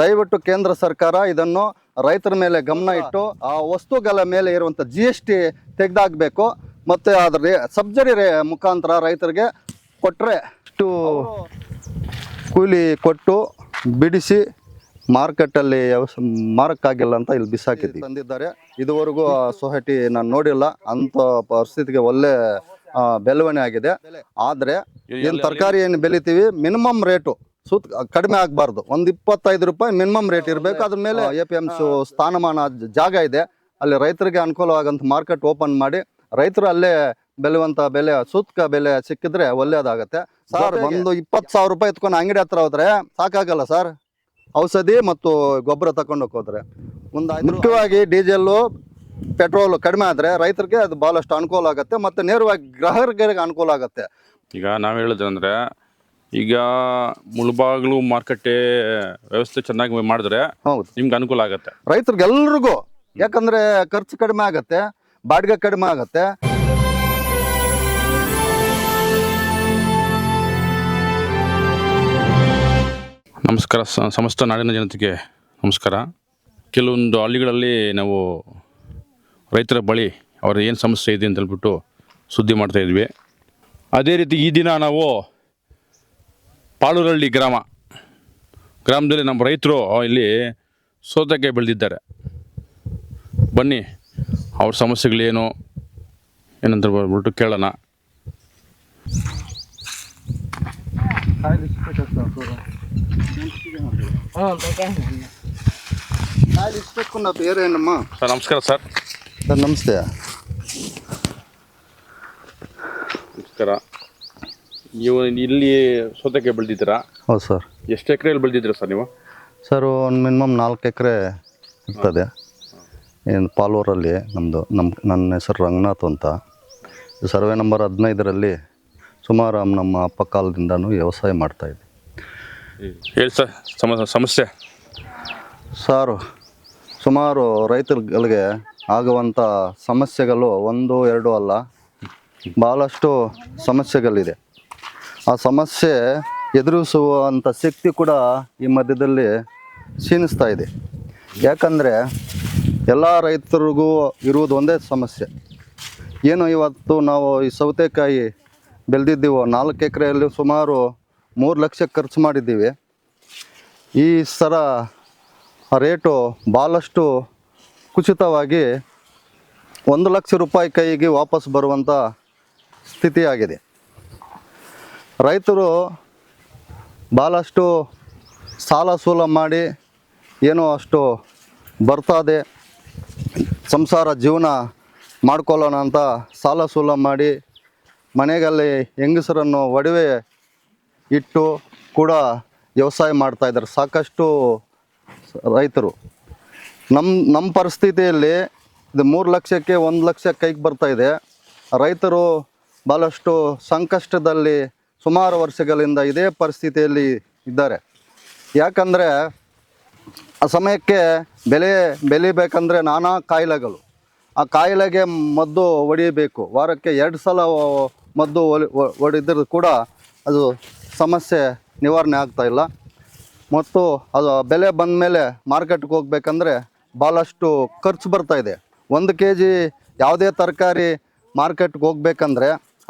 ದಯವಿಟ್ಟು ಕೇಂದ್ರ ಸರ್ಕಾರ ಇದನ್ನು ರೈತರ ಮೇಲೆ ಗಮನ ಇಟ್ಟು ಆ ವಸ್ತುಗಳ ಮೇಲೆ ಇರುವಂಥ ಜಿ ಎಸ್ ಟಿ ತೆಗೆದಾಕ್ಬೇಕು. ಮತ್ತು ಅದರ ಸಬ್ಜರಿ ಸಬ್ಸಿಡಿ ರೇ ಮುಖಾಂತರ ರೈತರಿಗೆ ಕೊಟ್ಟರೆ ಇಷ್ಟು ಕೂಲಿ ಕೊಟ್ಟು ಬಿಡಿಸಿ ಮಾರ್ಕೆಟಲ್ಲಿ ಮಾರಕ್ಕಾಗಿಲ್ಲ ಅಂತ ಇಲ್ಲಿ ಬಿಸಾಕಿ ತಂದಿದ್ದಾರೆ. ಇದುವರೆಗೂ ಆ ಸೊಸೈಟಿ ನಾನು ನೋಡಿಲ್ಲ. ಅಂಥ ಪರಿಸ್ಥಿತಿಗೆ ಒಳ್ಳೆ ಬೆಳವಣಿಗೆ ಆಗಿದೆ. ಆದರೆ ಏನು ತರಕಾರಿ ಏನು ಬೆಳಿತೀವಿ? ಮಿನಿಮಮ್ ರೇಟು ಸುತ್ ಕಡಿಮೆ ಆಗಬಾರ್ದು. ಒಂದು ಇಪ್ಪತ್ತೈದು ರೂಪಾಯಿ ಮಿನಿಮಮ್ ರೇಟ್ ಇರಬೇಕು. ಅದ್ರ ಮೇಲೆ ಎ ಪಿ ಎಂ ಸ್ಥಾನಮಾನ ಜಾಗ ಇದೆ. ಅಲ್ಲಿ ರೈತರಿಗೆ ಅನುಕೂಲವಾಗಂತ ಮಾರ್ಕೆಟ್ ಓಪನ್ ಮಾಡಿ ರೈತರು ಅಲ್ಲೇ ಬೆಳೆಯುವಂತ ಬೆಲೆ ಸೂತ್ಕ ಬೆಲೆ ಸಿಕ್ಕಿದ್ರೆ ಒಳ್ಳೇದಾಗತ್ತೆ. ಸರ್ ಒಂದು ಇಪ್ಪತ್ತು ಸಾವಿರ ರೂಪಾಯಿ ಎತ್ಕೊಂಡು ಅಂಗಡಿ ಹತ್ರ ಹೋದ್ರೆ ಸಾಕಾಗಲ್ಲ ಸರ್ ಔಷಧಿ ಮತ್ತು ಗೊಬ್ಬರ ತಕೊಂಡೋಗಿ ಹೋದ್ರೆ. ಒಂದು ಮುಖ್ಯವಾಗಿ ಡೀಸೆಲ್ಲು ಪೆಟ್ರೋಲ್ ಕಡಿಮೆ ಆದರೆ ರೈತರಿಗೆ ಅದು ಭಾಳಷ್ಟು ಅನುಕೂಲ ಆಗುತ್ತೆ ಮತ್ತು ನೇರವಾಗಿ ಗ್ರಾಹಕರಿಗೆ ಅನುಕೂಲ ಆಗುತ್ತೆ. ಈಗ ನಾವು ಹೇಳೋದಂದ್ರೆ ಈಗ ಮುಳಬಾಗಿಲು ಮಾರುಕಟ್ಟೆ ವ್ಯವಸ್ಥೆ ಚೆನ್ನಾಗಿ ಮಾಡಿದ್ರೆ ಹೌದು. ನಿಮ್ಗೆ ಅನುಕೂಲ ಆಗುತ್ತೆ. ರೈತರಿಗೆಲ್ರಿಗೂ ಯಾಕಂದ್ರೆ ಖರ್ಚು ಕಡಿಮೆ ಆಗತ್ತೆ ಬಾಡಿಗೆ ಕಡಿಮೆ ಆಗತ್ತೆ. ನಮಸ್ಕಾರ ಸ- ಸಮಸ್ತ ನಾಡಿನ ಜನತೆಗೆ ನಮಸ್ಕಾರ. ಕೆಲವೊಂದು ಹಳ್ಳಿಗಳಲ್ಲಿ ನಾವು ರೈತರ ಬಳಿ ಅವರ ಏನು ಸಮಸ್ಯೆ ಇದೆ ಅಂತ ಹೇಳ್ಬಿಟ್ಟು ಸುದ್ದಿ ಮಾಡ್ತಾ ಇದ್ವಿ. ಅದೇ ರೀತಿ ಈ ದಿನ ನಾವು ಪಾಳೂರಹಳ್ಳಿ ಗ್ರಾಮ. ಗ್ರಾಮದಲ್ಲಿ ನಮ್ಮ ರೈತರು ಇಲ್ಲಿ ಸೌತೆಕಾಯಿ ಬೆಳೆದಿದ್ದಾರೆ. ಬನ್ನಿ ಅವ್ರ ಸಮಸ್ಯೆಗಳೇನು? ಏನಂತ ಬಿಟ್ಟು ಕೇಳೋಣ. ಸರ್ ನಮಸ್ಕಾರ ಸರ್. ಸರ್ ನಮಸ್ತೆ. ನಮಸ್ಕಾರ. ನೀವು ಇಲ್ಲಿ ಸೌತೆಕಾಯಿ ಬೆಳೆದಿದ್ದೀರಾ? ಹೌದು ಸರ್. ಎಷ್ಟು ಎಕರೆಯಲ್ಲಿ ಬೆಳೆದಿದ್ದೀರಾ ಸರ್ ನೀವು? ಸರ್ ಒಂದು ಮಿನಿಮಮ್ ನಾಲ್ಕು ಎಕರೆ ಇರ್ತದೆ. ಏನು ಪಾಲೂರಲ್ಲಿ ನಮ್ಮದು ನಮ್ಮ ನನ್ನ ಹೆಸರು ರಂಗನಾಥ್ ಅಂತ. ಸರ್ವೆ ನಂಬರ್ ಹದಿನೈದರಲ್ಲಿ ಸುಮಾರು ನಮ್ಮ ಅಪ್ಪ ಕಾಲದಿಂದನೂ ವ್ಯವಸಾಯ ಮಾಡ್ತಾಯಿದ್ದೆ ಹೇಳಿ ಸರ್ ಸಮ ಸಮಸ್ಯೆ? ಸಾರು ಸುಮಾರು ರೈತರುಗಳಿಗೆ ಆಗುವಂಥ ಸಮಸ್ಯೆಗಳು ಒಂದು ಎರಡು ಅಲ್ಲ ಭಾಳಷ್ಟು ಸಮಸ್ಯೆಗಳಿದೆ. ಆ ಸಮಸ್ಯೆ ಎದುರಿಸುವಂಥ ಶಕ್ತಿ ಕೂಡ ಈ ಮಧ್ಯದಲ್ಲಿ ಕ್ಷೀಣಿಸ್ತಾ ಇದೆ. ಯಾಕಂದರೆ ಎಲ್ಲ ರೈತರಿಗೂ ಇರುವುದು ಒಂದೇ ಸಮಸ್ಯೆ. ಏನು ಇವತ್ತು ನಾವು ಈ ಸೌತೆಕಾಯಿ ಬೆಳೆದಿದ್ದೀವೋ, ನಾಲ್ಕು ಎಕರೆಯಲ್ಲಿ ಸುಮಾರು ಮೂರು ಲಕ್ಷ ಖರ್ಚು ಮಾಡಿದ್ದೀವಿ. ಈ ಸರ ರೇಟು ಭಾಳಷ್ಟು ಕುಸಿತವಾಗಿ ಒಂದು ಲಕ್ಷ ರೂಪಾಯಿ ಕೈಗೆ ವಾಪಸ್ ಬರುವಂಥ ಸ್ಥಿತಿಯಾಗಿದೆ. ರೈತರು ಭಾಳಷ್ಟು ಸಾಲ ಸೂಲ ಮಾಡಿ ಏನೋ ಅಷ್ಟು ಬರ್ತದೆ, ಸಂಸಾರ ಜೀವನ ಮಾಡ್ಕೊಳ್ಳೋಣ ಅಂತ ಸಾಲ ಸೂಲ ಮಾಡಿ ಮನೆಯಲ್ಲಿ ಹೆಂಗಸರನ್ನು ಒಡವೆ ಇಟ್ಟು ಕೂಡ ವ್ಯವಸಾಯ ಮಾಡ್ತಾಯಿದ್ದಾರೆ ಸಾಕಷ್ಟು ರೈತರು. ನಮ್ಮ ನಮ್ಮ ಪರಿಸ್ಥಿತಿಯಲ್ಲಿ ಇದು ಮೂರು ಲಕ್ಷಕ್ಕೆ ಒಂದು ಲಕ್ಷ ಕೈಗೆ ಬರ್ತಾಯಿದೆ ರೈತರು ಭಾಳಷ್ಟು ಸಂಕಷ್ಟದಲ್ಲಿ ಸುಮಾರು ವರ್ಷಗಳಿಂದ ಇದೇ ಪರಿಸ್ಥಿತಿಯಲ್ಲಿ ಇದ್ದಾರೆ. ಯಾಕಂದರೆ ಆ ಸಮಯಕ್ಕೆ ಬೆಲೆ ಬೆಳಿಬೇಕಂದ್ರೆ ನಾನಾ ಕಾಯಿಲೆಗಳು. ಆ ಕಾಯಿಲೆಗೆ ಮದ್ದು ಹೊಡಿಬೇಕು. ವಾರಕ್ಕೆ ಎರಡು ಸಲ ಮದ್ದು ಹೊಲಿ ಕೂಡ ಅದು ಸಮಸ್ಯೆ ನಿವಾರಣೆ ಆಗ್ತಾಯಿಲ್ಲ ಮತ್ತು ಅದು ಬೆಲೆ ಬಂದ ಮೇಲೆ ಮಾರ್ಕೆಟ್ಗೆ ಹೋಗ್ಬೇಕಂದ್ರೆ ಭಾಳಷ್ಟು ಖರ್ಚು ಬರ್ತಾ ಇದೆ. ಒಂದು ಕೆ ಜಿ ಯಾವುದೇ ತರಕಾರಿ ಮಾರ್ಕೆಟ್ಗೆ ಹೋಗ್ಬೇಕಂದ್ರೆ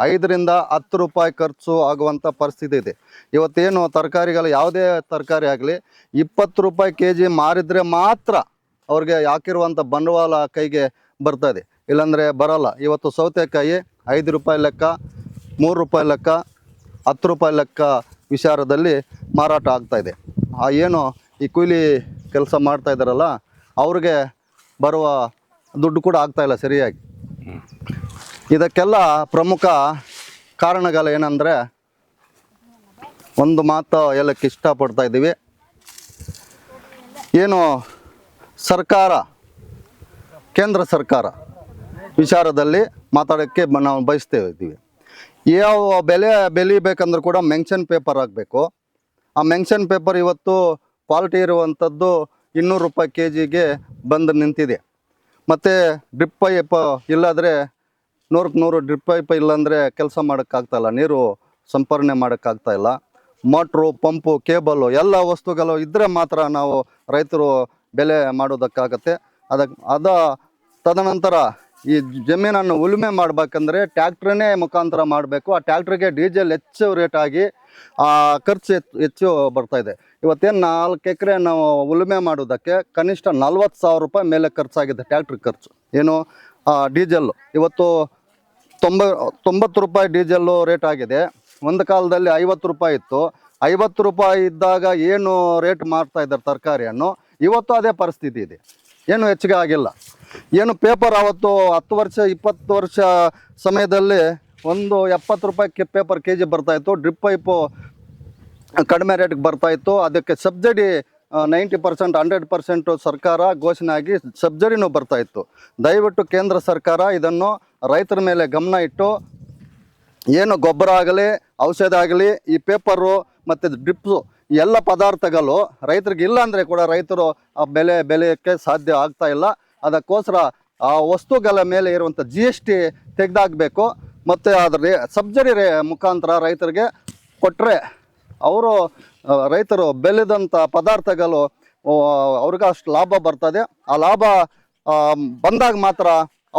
ಐದರಿಂದ ಹತ್ತು ರೂಪಾಯಿ ಖರ್ಚು ಆಗುವಂಥ ಪರಿಸ್ಥಿತಿ ಇದೆ. ಇವತ್ತೇನು ತರಕಾರಿಗಳು ಯಾವುದೇ ತರಕಾರಿ ಆಗಲಿ, ಇಪ್ಪತ್ತು ರೂಪಾಯಿ ಕೆ ಜಿ ಮಾರಿದರೆ ಮಾತ್ರ ಅವ್ರಿಗೆ ಹಾಕಿರುವಂಥ ಬಂಡವಾಳ ಕೈಗೆ ಬರ್ತದೆ ಇಲ್ಲಾಂದರೆ ಬರಲ್ಲ. ಇವತ್ತು ಸೌತೆಕಾಯಿ ಐದು ರೂಪಾಯಿ ಲೆಕ್ಕ, ಮೂರು ರೂಪಾಯಿ ಲೆಕ್ಕ, ಹತ್ತು ರೂಪಾಯಿ ಲೆಕ್ಕ ವಿಚಾರದಲ್ಲಿ ಮಾರಾಟ ಆಗ್ತಾಯಿದೆ ಆ ಏನು ಈ ಕೂಲಿ ಕೆಲಸ ಮಾಡ್ತಾ ಇದ್ದಾರಲ್ಲ, ಅವ್ರಿಗೆ ಬರುವ ದುಡ್ಡು ಕೂಡ ಆಗ್ತಾಯಿಲ್ಲ ಸರಿಯಾಗಿ. ಇದಕ್ಕೆಲ್ಲ ಪ್ರಮುಖ ಕಾರಣಗಳು ಏನಂದರೆ ಒಂದು ಮಾತು ಹೇಳಕ್ಕೆ ಇಷ್ಟಪಡ್ತಾ ಇದ್ದೀವಿ. ಏನು ಸರ್ಕಾರ, ಕೇಂದ್ರ ಸರ್ಕಾರ ವಿಚಾರದಲ್ಲಿ ಮಾತಾಡೋಕ್ಕೆ ನಾವು ಬಯಸ್ತಾ ಇದ್ದೀವಿ. ಯಾವ ಬೆಲೆ ಬೆಲಿಬೇಕಂದ್ರೂ ಕೂಡ ಮೆನ್ಷನ್ ಪೇಪರ್ ಆಗಬೇಕು ಆ ಮೆನ್ಷನ್ ಪೇಪರ್ ಇವತ್ತು ಕ್ವಾಲಿಟಿ ಇರುವಂಥದ್ದು ಇನ್ನೂರು ರೂಪಾಯಿ ಕೆ ಜಿಗೆ ಬಂದು ನಿಂತಿದೆ. ಮತ್ತು ಡ್ರಿಪ್ ಪೈಪ್ ಇಲ್ಲಾದರೆ ನೂರಕ್ಕೆ ನೂರು ಡ್ರಿಪ್ ಪೈಪ್ ಇಲ್ಲಾಂದರೆ ಕೆಲಸ ಮಾಡೋಕ್ಕಾಗ್ತಾಯಿಲ್ಲ ನೀರು ಸಂಪರ್ಣೆ ಮಾಡೋಕ್ಕಾಗ್ತಾಯಿಲ್ಲ ಮೋಟ್ರು, ಪಂಪು ಕೇಬಲ್ಲು ಎಲ್ಲ ವಸ್ತುಗಳು ಇದ್ದರೆ ಮಾತ್ರ ನಾವು ರೈತರು ಬೆಲೆ ಮಾಡೋದಕ್ಕಾಗತ್ತೆ. ಅದಕ್ಕೆ ಅದ ತದನಂತರ ಈ ಜಮೀನನ್ನು ಉಳುಮೆ ಮಾಡಬೇಕಂದ್ರೆ ಟ್ಯಾಕ್ಟ್ರನ್ನೇ ಮುಖಾಂತರ ಮಾಡಬೇಕು. ಆ ಟ್ಯಾಕ್ಟ್ರಿಗೆ ಡೀಸೆಲ್ ಹೆಚ್ಚು ರೇಟ್ ಆಗಿ, ಆ ಖರ್ಚು ಹೆಚ್ಚು ಹೆಚ್ಚು ಬರ್ತಾಯಿದೆ ಇವತ್ತೇನು ನಾಲ್ಕು ಎಕರೆ ನಾವು ಉಳುಮೆ ಮಾಡೋದಕ್ಕೆ ಕನಿಷ್ಠ ನಲ್ವತ್ತು ಸಾವಿರ ರೂಪಾಯಿ ಮೇಲೆ ಖರ್ಚಾಗಿದೆ ಟ್ಯಾಕ್ಟ್ರಿಗೆ ಖರ್ಚು. ಏನು? ಡೀಸೆಲ್ಲು ಇವತ್ತು ತೊಂಬ, ತೊಂಬತ್ತು ರೂಪಾಯಿ ಡೀಸೆಲ್ಲು ರೇಟ್ ಆಗಿದೆ. ಒಂದು ಕಾಲದಲ್ಲಿ ಐವತ್ತು ರೂಪಾಯಿ ಇತ್ತು. ಐವತ್ತು ರೂಪಾಯಿ ಇದ್ದಾಗ ಏನು ರೇಟ್ ಮಾಡ್ತಾ ಇದ್ದಾರೆ ತರಕಾರಿಯನ್ನು? ಇವತ್ತು ಅದೇ ಪರಿಸ್ಥಿತಿ ಇದೆ. ಏನು ಹೆಚ್ಚಿಗೆ ಆಗಿಲ್ಲ. ಏನು ಪೇಪರ್ ಅವತ್ತು ಹತ್ತು ವರ್ಷ, ಇಪ್ಪತ್ತು ವರ್ಷ ಸಮಯದಲ್ಲಿ ಒಂದು ಎಪ್ಪತ್ತು ರೂಪಾಯಿ ಪೇಪರ್ ಕೆ ಜಿ ಬರ್ತಾಯಿತ್ತು ಡ್ರಿಪ್ ಪೈಪು ಕಡಿಮೆ ರೇಟ್ಗೆ ಬರ್ತಾಯಿತ್ತು ಅದಕ್ಕೆ subsidy ninety percent, hundred percent ಸರ್ಕಾರ ಘೋಷಣೆ ಆಗಿ ಸಬ್ಸಿಡಿನೂ ಬರ್ತಾ ಇತ್ತು. ದಯವಿಟ್ಟು ಕೇಂದ್ರ ಸರ್ಕಾರ ಇದನ್ನು ರೈತರ ಮೇಲೆ ಗಮನ ಇಟ್ಟು ಏನು ಗೊಬ್ಬರ ಆಗಲಿ, ಔಷಧ ಆಗಲಿ, ಈ ಪೇಪರು ಮತ್ತು ಡ್ರಿಪ್ಸು ಎಲ್ಲ ಪದಾರ್ಥಗಳು ರೈತರಿಗೆ ಇಲ್ಲ ಅಂದರೆ ಕೂಡ ರೈತರು ಆ ಬೆಲೆ ಬೆಳೆಯೋಕ್ಕೆ ಸಾಧ್ಯ ಆಗ್ತಾ ಇಲ್ಲ. ಅದಕ್ಕೋಸ್ಕರ ಆ ವಸ್ತುಗಳ ಮೇಲೆ ಇರುವಂಥ ಜಿ ಎಸ್ ಟಿ ತೆಗೆದಾಕಬೇಕು. ಮತ್ತು ಅದರ ಸಬ್ಸಿಡಿ ರೇ ಮುಖಾಂತರ ರೈತರಿಗೆ ಕೊಟ್ಟರೆ ಅವರು ರೈತರು ಬೆಳೆದಂಥ ಪದಾರ್ಥಗಳು ಅವ್ರಿಗೆ ಅಷ್ಟು ಲಾಭ ಬರ್ತದೆ. ಆ ಲಾಭ ಬಂದಾಗ ಮಾತ್ರ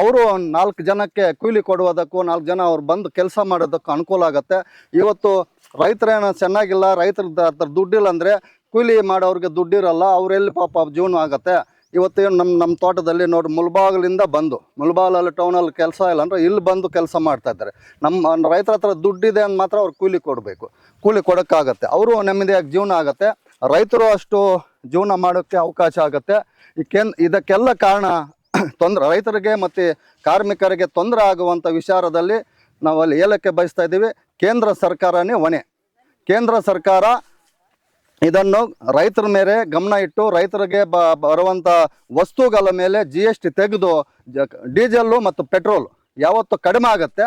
ಅವರು ನಾಲ್ಕು ಜನಕ್ಕೆ ಕೂಲಿ ಕೊಡುವುದಕ್ಕೂ, ನಾಲ್ಕು ಜನ ಅವ್ರು ಬಂದು ಕೆಲಸ ಮಾಡೋದಕ್ಕೂ ಅನುಕೂಲ ಆಗುತ್ತೆ. ಇವತ್ತು ರೈತರೇನು ಚೆನ್ನಾಗಿಲ್ಲ, ರೈತರ ದುಡ್ಡಿಲ್ಲ ಅಂದರೆ ಕೂಲಿ ಮಾಡೋರಿಗೆ ದುಡ್ಡಿರಲ್ಲ, ಅವರೆಲ್ಲಿ ಪಾಪ ಜೀವನ ಆಗುತ್ತೆ. ಇವತ್ತು ನಮ್ಮ ನಮ್ಮ ತೋಟದಲ್ಲಿ ನೋಡಿ ಮುಲ್ಬಾಗ್ಲಿಂದ ಬಂದು, ಮುಲ್ಬಾಗಲಲ್ಲಿ ಟೌನಲ್ಲಿ ಕೆಲಸ ಇಲ್ಲ ಅಂದರೆ ಇಲ್ಲಿ ಬಂದು ಕೆಲಸ ಮಾಡ್ತಾ ಇದ್ದಾರೆ. ನಮ್ಮ ರೈತರ ಹತ್ರ ದುಡ್ಡಿದೆ ಅಂತ ಮಾತ್ರ ಅವ್ರು ಕೂಲಿ ಕೊಡಬೇಕು. ಕೂಲಿ ಕೊಡೋಕ್ಕಾಗತ್ತೆ. ಅವರು ನೆಮ್ಮದಿಯಾಗಿ ಜೀವನ ಆಗುತ್ತೆ. ರೈತರು ಅಷ್ಟು ಜೀವನ ಮಾಡೋಕ್ಕೆ ಅವಕಾಶ ಆಗುತ್ತೆ. ಈ ಕೆನ್ ಇದಕ್ಕೆಲ್ಲ ಕಾರಣ ತೊಂದರೆ, ರೈತರಿಗೆ ಮತ್ತು ಕಾರ್ಮಿಕರಿಗೆ ತೊಂದರೆ ಆಗುವಂಥ ವಿಚಾರದಲ್ಲಿ ನಾವು ಏಲಕ್ಕೆ ಬಯಸ್ತಾ ಇದ್ದೀವಿ. ಕೇಂದ್ರ ಸರ್ಕಾರನೇ ಹೊಣೆ. ಕೇಂದ್ರ ಸರ್ಕಾರ ಇದನ್ನು ರೈತರ ಮೇಲೆ ಗಮನ ಇಟ್ಟು ರೈತರಿಗೆ ಬ ಬರುವಂಥ ವಸ್ತುಗಳ ಮೇಲೆ ಜಿ ಎಸ್ ಟಿ ತೆಗೆದು ಜ ಡೀಸೆಲ್ಲು ಮತ್ತು ಪೆಟ್ರೋಲ್ ಯಾವತ್ತು ಕಡಿಮೆ ಆಗುತ್ತೆ.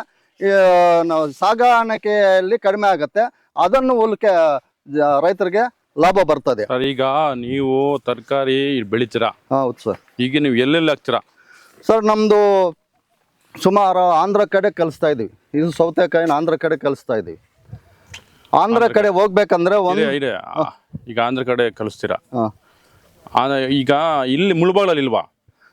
ನಾವು ಸಾಗಾಣಿಕೆಯಲ್ಲಿ ಕಡಿಮೆ ಆಗುತ್ತೆ. ಅದನ್ನು ಉಲ್ಕೆ ರೈತರಿಗೆ ಲಾಭ ಬರ್ತದೆ. ಸರ್ ಈಗ ನೀವು ತರಕಾರಿ ಬೆಳಿತೀರಾ? ಹೌದು ಸರ್. ಈಗ ನೀವು ಎಲ್ಲೆಲ್ಲಿ ಹಾಕ್ತೀರಾ? ಸರ್ ನಮ್ಮದು ಸುಮಾರು ಆಂಧ್ರ ಕಡೆ ಕಲಿಸ್ತಾ ಇದ್ದೀವಿ ಇದು ಸೌತೆಕಾಯಿನ ಆಂಧ್ರ ಕಡೆ ಕಲಿಸ್ತಾ ಇದ್ದೀವಿ ಆಂಧ್ರ ಕಡೆ ಹೋಗ್ಬೇಕಂದ್ರೆ ಒಂದು ಇದೆ. ಇದೆ ಈಗ ಆಂಧ್ರ ಕಡೆ ಕಳಿಸ್ತೀರಾ? ಆ, ಈಗ ಇಲ್ಲಿ ಮುಳ್ಬಾಗಲಲ್ಲಿ ಇಲ್ವಾ?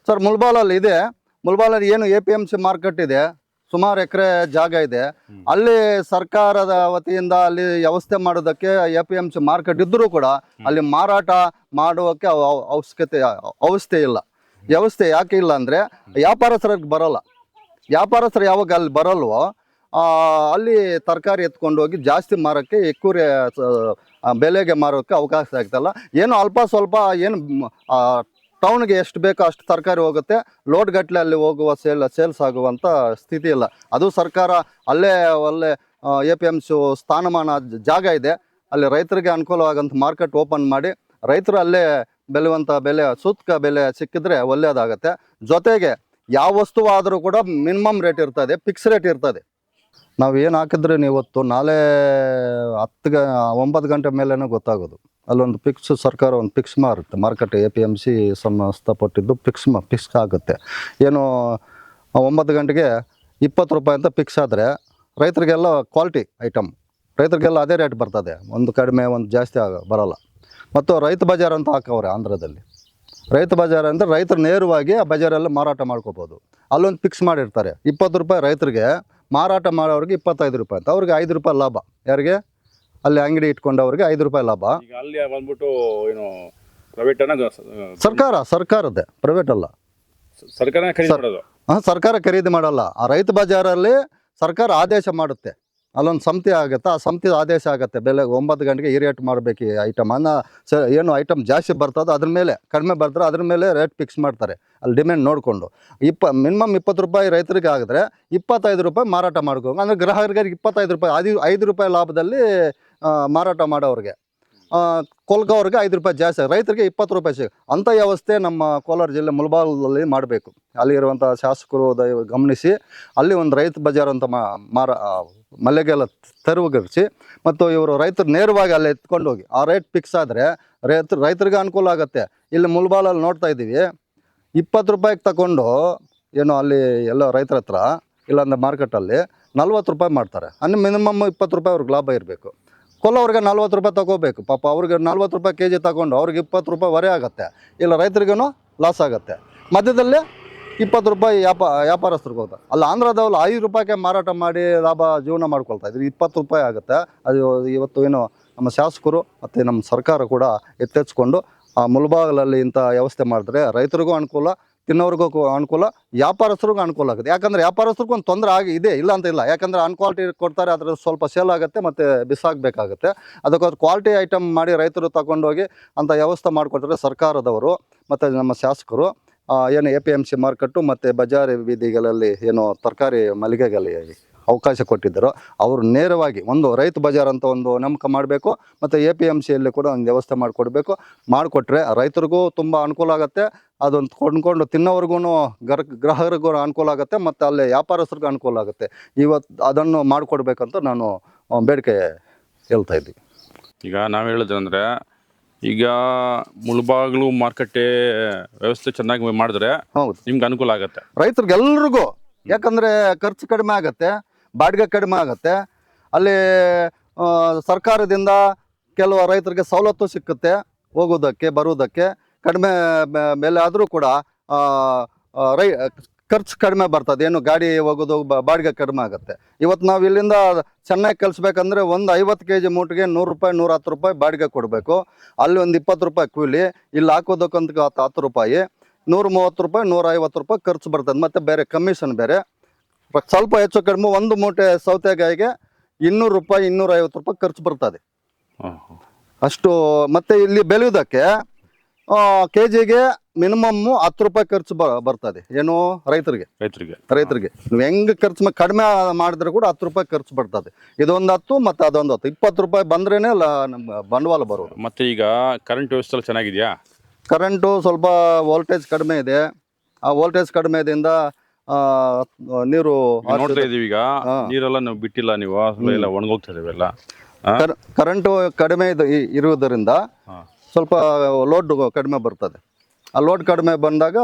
ಸರ್ ಮುಳ್ಬಾಲಲ್ಲಿ ಇದೆ. ಮುಳ್ಬಾಲಲ್ಲಿ ಏನು A P M C market ಇದೆ. ಸುಮಾರು ಎಕರೆ ಜಾಗ ಇದೆ. ಅಲ್ಲಿ ಸರ್ಕಾರದ ವತಿಯಿಂದ ಅಲ್ಲಿ ವ್ಯವಸ್ಥೆ ಮಾಡೋದಕ್ಕೆ A P M C market ಇದ್ದರೂ ಕೂಡ ಅಲ್ಲಿ ಮಾರಾಟ ಮಾಡೋಕ್ಕೆ ಅವ- ಅವ- ಅವಶ್ಯಕತೆ ಅವಸ್ಥೆ ಇಲ್ಲ. ವ್ಯವಸ್ಥೆ ಯಾಕೆ ಇಲ್ಲ ಅಂದರೆ ವ್ಯಾಪಾರಸ್ಥರಿಗೆ ಬರಲ್ಲ. ವ್ಯಾಪಾರಸ್ಥರು ಯಾವಾಗ ಅಲ್ಲಿ ಬರಲ್ವೋ ಅಲ್ಲಿ ತರಕಾರಿ ಎತ್ಕೊಂಡು ಹೋಗಿ ಜಾಸ್ತಿ ಮಾರೋಕ್ಕೆ ಎಕ್ಕೂರೆ ಬೆಲೆಗೆ ಮಾರೋಕ್ಕೆ ಅವಕಾಶ ಆಗ್ತಲ್ಲ. ಏನು ಅಲ್ಪ ಸ್ವಲ್ಪ ಏನು ಟೌನ್ಗೆ ಎಷ್ಟು ಬೇಕೋ ಅಷ್ಟು ತರಕಾರಿ ಹೋಗುತ್ತೆ. ಲೋಡ್ ಗಟ್ಟಲೆ ಅಲ್ಲಿ ಹೋಗುವ ಸೇಲ್, ಸೇಲ್ಸ್ ಆಗುವಂಥ ಸ್ಥಿತಿ ಇಲ್ಲ. ಅದು ಸರ್ಕಾರ ಅಲ್ಲೇ ಒಳ್ಳೆ ಎ ಪಿ ಎಂ ಸಿ ಸ್ಥಾನಮಾನ ಜಾಗ ಇದೆ. ಅಲ್ಲಿ ರೈತರಿಗೆ ಅನುಕೂಲವಾಗಂಥ ಮಾರ್ಕೆಟ್ ಓಪನ್ ಮಾಡಿ, ರೈತರು ಅಲ್ಲೇ ಬೆಳೆಯುವಂಥ ಬೆಲೆ, ಸೂತ್ಕ ಬೆಲೆ ಸಿಕ್ಕಿದ್ರೆ ಒಳ್ಳೆಯದಾಗತ್ತೆ ಜೊತೆಗೆ ಯಾವ ವಸ್ತುವಾದರೂ ಕೂಡ ಮಿನಿಮಮ್ ರೇಟ್ ಇರ್ತದೆ ಫಿಕ್ಸ್ ರೇಟ್ ಇರ್ತದೆ. ನಾವು ಏನು ಹಾಕಿದ್ರೆ ಇವತ್ತು ನಾಳೆ ಹತ್ತು ಗ, ಒಂಬತ್ತು ಗಂಟೆ ಮೇಲೇ ಗೊತ್ತಾಗೋದು. ಅಲ್ಲೊಂದು ಫಿಕ್ಸ್ ಸರ್ಕಾರ ಒಂದು fix ಮಾರುತ್ತೆ. Market A P M C ಸಂಸ್ಥಾಪಟ್ಟಿದ್ದು fix ಮ ಫಿಕ್ಸ್ ಆಗುತ್ತೆ. ಏನು ಒಂಬತ್ತು ಗಂಟೆಗೆ ಇಪ್ಪತ್ತು ರೂಪಾಯಿ ಅಂತ ಫಿಕ್ಸ್ ಆದರೆ ರೈತರಿಗೆಲ್ಲ ಕ್ವಾಲಿಟಿ ಐಟಮ್ ರೈತರಿಗೆಲ್ಲ ಅದೇ ರೇಟ್ ಬರ್ತದೆ. ಒಂದು ಕಡಿಮೆ, ಒಂದು ಜಾಸ್ತಿ ಆಗ, ಬರೋಲ್ಲ. ಮತ್ತು ರೈತ ಬಜಾರ್ ಅಂತ ಹಾಕವ್ರೆ ಆಂಧ್ರದಲ್ಲಿ. ರೈತ ಬಜಾರ್ ಅಂದರೆ ರೈತರು ನೇರವಾಗಿ ಆ ಬಜಾರಲ್ಲಿ ಮಾರಾಟ ಮಾಡ್ಕೋಬೋದು. ಅಲ್ಲೊಂದು ಫಿಕ್ಸ್ ಮಾಡಿರ್ತಾರೆ. ಇಪ್ಪತ್ತು ರೂಪಾಯಿ ರೈತರಿಗೆ ಮಾರಾಟ ಮಾಡೋರಿಗೆ ಇಪ್ಪತ್ತೈದು ರೂಪಾಯಿ ಅಂತ. ಅವ್ರಿಗೆ ಐದು ರೂಪಾಯಿ ಲಾಭ. ಯಾರಿಗೆ? ಅಲ್ಲಿ ಅಂಗಡಿ ಇಟ್ಕೊಂಡವ್ರಿಗೆ ಐದು ರೂಪಾಯಿ ಲಾಭ. ಈಗ ಅಲ್ಲಿ ಬಂದ್ಬಿಟ್ಟು ಏನು ಪ್ರೈವೇಟ್ ಸರ್ಕಾರ ಸರ್ಕಾರದ ಪ್ರೈವೇಟ್ ಅಲ್ಲ. ಸರ್ಕಾರ ಖರೀದಿ ಮಾಡೋದು? ಹಾಂ ಸರ್ಕಾರ ಖರೀದಿ ಮಾಡಲ್ಲ. ಆ ರೈತ ಬಜಾರಲ್ಲಿ ಸರ್ಕಾರ ಆದೇಶ ಮಾಡುತ್ತೆ. ಅಲ್ಲೊಂದು ಸಮಿತಿ ಆಗುತ್ತೆ? ಆ ಸಮಿತಿ ಆದೇಶ ಆಗುತ್ತೆ. ಬೆಲೆ ಒಂಬತ್ತು ಗಂಟೆಗೆ ಈ ರೇಟ್ ಮಾಡಬೇಕು ಈ ಐಟಮ್ ಅನ್ನ. ಸ, ಏನು ಐಟಮ್ ಜಾಸ್ತಿ ಬರ್ತದೋ ಅದ್ರ ಮೇಲೆ, ಕಡಿಮೆ ಬರ್ತಾರೆ ಅದ್ರ ಮೇಲೆ ರೇಟ್ ಫಿಕ್ಸ್ ಮಾಡ್ತಾರೆ. ಅಲ್ಲಿ ಡಿಮ್ಯಾಂಡ್ ನೋಡಿಕೊಂಡು. ಇಪ್ಪ ಮಿನಿಮಮ್ ಇಪ್ಪತ್ತು ರೂಪಾಯಿ ರೈತರಿಗೆ ಆಗಿದ್ರೆ ಇಪ್ಪತ್ತೈದು ರೂಪಾಯಿ ಮಾರಾಟ ಮಾಡ್ಕೊಂಡು. ಅಂದರೆ ಗ್ರಾಹಕರಿಗೆ ಇಪ್ಪತ್ತೈದು ರೂಪಾಯಿ, ಐದು ಐದು ರೂಪಾಯಿ ಲಾಭದಲ್ಲಿ ಮಾರಾಟ ಮಾಡೋರಿಗೆ ಕೊಲ್ಗವ್ರಿಗೆ ಐದು ರೂಪಾಯಿ ಜಾಸ್ತಿ ರೈತರಿಗೆ ಇಪ್ಪತ್ತು ರೂಪಾಯಿ ಸಿಗ ಅಂಥ ವ್ಯವಸ್ಥೆ ನಮ್ಮ ಕೋಲಾರ ಜಿಲ್ಲೆ ಮುಲ್ಬಾಲಲ್ಲಿ ಮಾಡಬೇಕು. ಅಲ್ಲಿರುವಂಥ ಶಾಸಕರು ಗಮನಿಸಿ. ಅಲ್ಲಿ ಒಂದು ರೈತ ಬಜಾರ್ ಅಂತ ಮಾರ ಮಲ್ಲಿಗೆಲ್ಲ ತೆರವುಗೊಳಿಸಿ ಮತ್ತು ಇವರು ರೈತರು ನೇರವಾಗಿ ಅಲ್ಲಿ ಎತ್ಕೊಂಡು ಹೋಗಿ. ಆ ರೇಟ್ ಫಿಕ್ಸ್ ಆದರೆ ರೈತರು ರೈತರಿಗೆ ಅನುಕೂಲ ಆಗುತ್ತೆ. ಇಲ್ಲಿ ಮುಲ್ಬಾಲಲ್ಲಿ ನೋಡ್ತಾ ಇದ್ದೀವಿ. ಇಪ್ಪತ್ತು ರೂಪಾಯಿಗೆ ತಗೊಂಡು ಏನು ಅಲ್ಲಿ ಎಲ್ಲ ರೈತರ ಹತ್ರ ಇಲ್ಲಾಂದ್ರೆ ಮಾರ್ಕೆಟಲ್ಲಿ ನಲ್ವತ್ತು ರೂಪಾಯಿ ಮಾಡ್ತಾರೆ. ಅಂದರೆ ಮಿನಿಮಮ್ ಇಪ್ಪತ್ತು ರೂಪಾಯಿ ಅವ್ರಿಗೆ ಲಾಭ ಇರಬೇಕು. ಕೊಲ್ಲೋರಿಗೆ ನಲ್ವತ್ತು ರೂಪಾಯಿ ತಗೋಬೇಕು. ಪಾಪ ಅವ್ರಿಗೆ ನಲ್ವತ್ತು ರೂಪಾಯಿ ಕೆ ಜಿ ತಗೊಂಡು ಅವ್ರಿಗೆ ಇಪ್ಪತ್ತು ರೂಪಾಯಿ ವರೆ ಆಗುತ್ತೆ. ಇಲ್ಲ ರೈತರಿಗೂ ಲಾಸ್ ಆಗುತ್ತೆ. ಮಧ್ಯದಲ್ಲಿ ಇಪ್ಪತ್ತು ರೂಪಾಯಿ ವ್ಯಾಪಾರ ವ್ಯಾಪಾರಸ್ಥರಿಗೆ ಹೋಗ್ತಾರೆ ಅಲ್ಲಿ, ಆಂಧ್ರದವ್ರು ಐದು ರೂಪಾಯಿಗೆ ಮಾರಾಟ ಮಾಡಿ ಲಾಭ ಜೀವನ ಮಾಡ್ಕೊಳ್ತಾ ಇದ್ರು ಇಪ್ಪತ್ತು ರೂಪಾಯಿ ಆಗುತ್ತೆ. ಅದು ಇವತ್ತು ಏನು ನಮ್ಮ ಶಾಸಕರು ಮತ್ತು ನಮ್ಮ ಸರ್ಕಾರ ಕೂಡ ಎತ್ತೆಚ್ಚಿಕೊಂಡು ಆ ಮುಲ್ಬಾಗಲಲ್ಲಿ ಇಂಥ ವ್ಯವಸ್ಥೆ ಮಾಡಿದ್ರೆ ರೈತರಿಗೂ ಅನುಕೂಲ, ತಿನ್ನೋರಿಗೂ ಅನುಕೂಲ, ವ್ಯಾಪಾರಸ್ಥರಿಗೂ ಅನುಕೂಲ ಆಗುತ್ತೆ. ಯಾಕಂದರೆ ವ್ಯಾಪಾರಸ್ಥರಿಗೂ ಒಂದು ತೊಂದರೆ ಆಗಿ ಇದೆ. ಇಲ್ಲ ಅಂತ ಇಲ್ಲ. ಯಾಕಂದರೆ ಅನ್ಕ್ವಾಲಿಟಿ ಕೊಡ್ತಾರೆ ಅದರ ಸ್ವಲ್ಪ ಸೇಲ್ ಆಗುತ್ತೆ ಮತ್ತು ಬಿಸಾಕಬೇಕಾಗುತ್ತೆ. ಅದಕ್ಕೋಸ್ಕರ ಕ್ವಾಲಿಟಿ ಐಟಮ್ ಮಾಡಿ ರೈತರು ತಗೊಂಡೋಗಿ ಅಂಥ ವ್ಯವಸ್ಥೆ ಮಾಡಿಕೊಡ್ತಾರೆ ಸರ್ಕಾರದವರು ಮತ್ತು ನಮ್ಮ ಶಾಸಕರು ಏನು A P M C market ಮತ್ತು ಬಜಾರ್ ಬೀದಿಗಳಲ್ಲಿ ಏನು ತರಕಾರಿ ಮಳಿಗೆಗಳಲ್ಲಿ ಅವಕಾಶ ಕೊಟ್ಟಿದ್ದರು. ಅವರು ನೇರವಾಗಿ ಒಂದು ರೈತ ಬಜಾರ್ ಅಂತ ಒಂದು ನಮಕ ಮಾಡಬೇಕು ಮತ್ತು ಎ ಪಿ ಎಂ ಸಿಯಲ್ಲಿ ಕೂಡ ಒಂದು ವ್ಯವಸ್ಥೆ ಮಾಡಿಕೊಡ್ಬೇಕು. ಮಾಡಿಕೊಟ್ರೆ ರೈತರಿಗೂ ತುಂಬ ಅನುಕೂಲ ಆಗುತ್ತೆ. ಅದೊಂದು ಕೊಂಡ್ಕೊಂಡು ತಿನ್ನೋರ್ಗು ಗ್ರ, ಗ್ರಾಹಕರಿಗೂ ಅನುಕೂಲ ಆಗುತ್ತೆ ಮತ್ತು ಅಲ್ಲಿ ವ್ಯಾಪಾರಸ್ಥರಿಗೂ ಅನುಕೂಲ ಆಗುತ್ತೆ. ಇವತ್ತು ಅದನ್ನು ಮಾಡಿಕೊಡ್ಬೇಕಂತ ನಾನು ಬೇಡಿಕೆ ಹೇಳ್ತಾ ಇದ್ದೀನಿ. ಈಗ ನಾವು ಹೇಳೋದಂದ್ರೆ ಈಗ ಮುಳಬಾಗ್ಲು ಮಾರುಕಟ್ಟೆ ವ್ಯವಸ್ಥೆ ಚೆನ್ನಾಗಿ ಮಾಡಿದ್ರೆ ಹೌದು. ನಿಮ್ಗೆ ಅನುಕೂಲ ಆಗುತ್ತೆ. ರೈತರಿಗೆಲ್ರಿಗೂ ಯಾಕಂದ್ರೆ ಖರ್ಚು ಕಡಿಮೆ ಆಗುತ್ತೆ ಬಾಡಿಗೆ ಕಡಿಮೆ ಆಗುತ್ತೆ ಅಲ್ಲಿ ಆ, ಸರ್ಕಾರದಿಂದ ಕೆಲವು ರೈತರಿಗೆ ಸವಲತ್ತು ಸಿಕ್ಕುತ್ತೆ ಹೋಗೋದಕ್ಕೆ ಬರೋದಕ್ಕೆ ಕಡಿಮೆ ಮೇಲೆ ಬೆಲೆ ಆದರೂ ಕೂಡ ಆ, ಆ, ರೈ ಖರ್ಚು ಕಡಿಮೆ ಬರ್ತದೆ. ಏನು ಗಾಡಿ ಹೋಗೋದು ಬಾಡಿಗೆ ಕಡಿಮೆ ಆಗುತ್ತೆ. ಇವತ್ತು ನಾವು ಇಲ್ಲಿಂದ ಚೆನ್ನಾಗಿ ಕಲಿಸ್ಬೇಕಂದ್ರೆ ಒಂದು ಐವತ್ತು ಕೆ ಜಿ ಮೂಟಿಗೆ ನೂರು ರೂಪಾಯಿ ನೂರ ಹತ್ತು ರೂಪಾಯಿ ಬಾಡಿಗೆ ಕೊಡಬೇಕು. ಅಲ್ಲಿ ಒಂದು ಇಪ್ಪತ್ತು ರೂಪಾಯಿ ಕೂಲಿ ಇಲ್ಲಿ ಹಾಕೋದಕ್ಕಂತ ಹತ್ತು ಹತ್ತು ರೂಪಾಯಿ. ನೂರ ಮೂವತ್ತು ರೂಪಾಯಿ ನೂರ ಐವತ್ತು ರೂಪಾಯಿ ಖರ್ಚು ಬರ್ತದೆ. ಮತ್ತು ಬೇರೆ ಕಮಿಷನ್ ಬೇರೆ. ಸ್ವಲ್ಪ ಹೆಚ್ಚು ಕಡಿಮೆ ಒಂದು ಮೂಟೆ ಸೌತೆಕಾಯಿಗೆ ಇನ್ನೂರು ರೂಪಾಯಿ ಇನ್ನೂರ ಐವತ್ತು ರೂಪಾಯಿ ಖರ್ಚು ಬರ್ತದೆ. ಅಷ್ಟು ಮತ್ತು ಇಲ್ಲಿ ಬೆಳೆಯೋದಕ್ಕೆ ಕೆ ಜಿಗೆ ಮಿನಿಮಮ್ ಹತ್ತು ರೂಪಾಯಿ ಖರ್ಚು ಬರ್ತದೆ. ಏನು ರೈತರಿಗೆ. ರೈತರಿಗೆ. ರೈತರಿಗೆ. ನೀವು ಹೆಂಗ್ ಖರ್ಚು ಕಡಿಮೆ ಮಾಡಿದ್ರೆ ಕೂಡ ಹತ್ತು ರೂಪಾಯಿ ಖರ್ಚು ಬರ್ತದೆ. ಇದೊಂದು ಹತ್ತು ಮತ್ತೆ ಅದೊಂದು ಹತ್ತು. ಇಪ್ಪತ್ತು ರೂಪಾಯಿ ಬಂದ್ರೇನೆ ಲ ನಮ್ಮ ಬಂಡವಾಳ ಬರೋದು. ಮತ್ತೆ ಈಗ ಕರೆಂಟ್ ವ್ಯವಸ್ಥೆ ಚೆನ್ನಾಗಿದೆಯಾ? ಕರೆಂಟು ಸ್ವಲ್ಪ ವೋಲ್ಟೇಜ್ ಕಡಿಮೆ ಇದೆ. ಆ ವೋಲ್ಟೇಜ್ ಕಡಿಮೆ ಇದರಿಂದ ನೀರು ನೋಡ್ತಾ ಇದೀವಿ ಈಗ. ನೀರೆಲ್ಲ ನೀವು ಬಿಟ್ಟಿಲ್ಲ ನೀವು. ಎಲ್ಲ. ಒಣಗೋಗ್ತಾ ಇದಾವೆಲ್ಲ ಕರೆಂಟು ಕಡಿಮೆ ಇರುವುದರಿಂದ ಸ್ವಲ್ಪ ಲೋಡ್ ಕಡಿಮೆ ಬರ್ತದೆ. ಆ ಲೋಡ್ ಕಡಿಮೆ ಬಂದಾಗ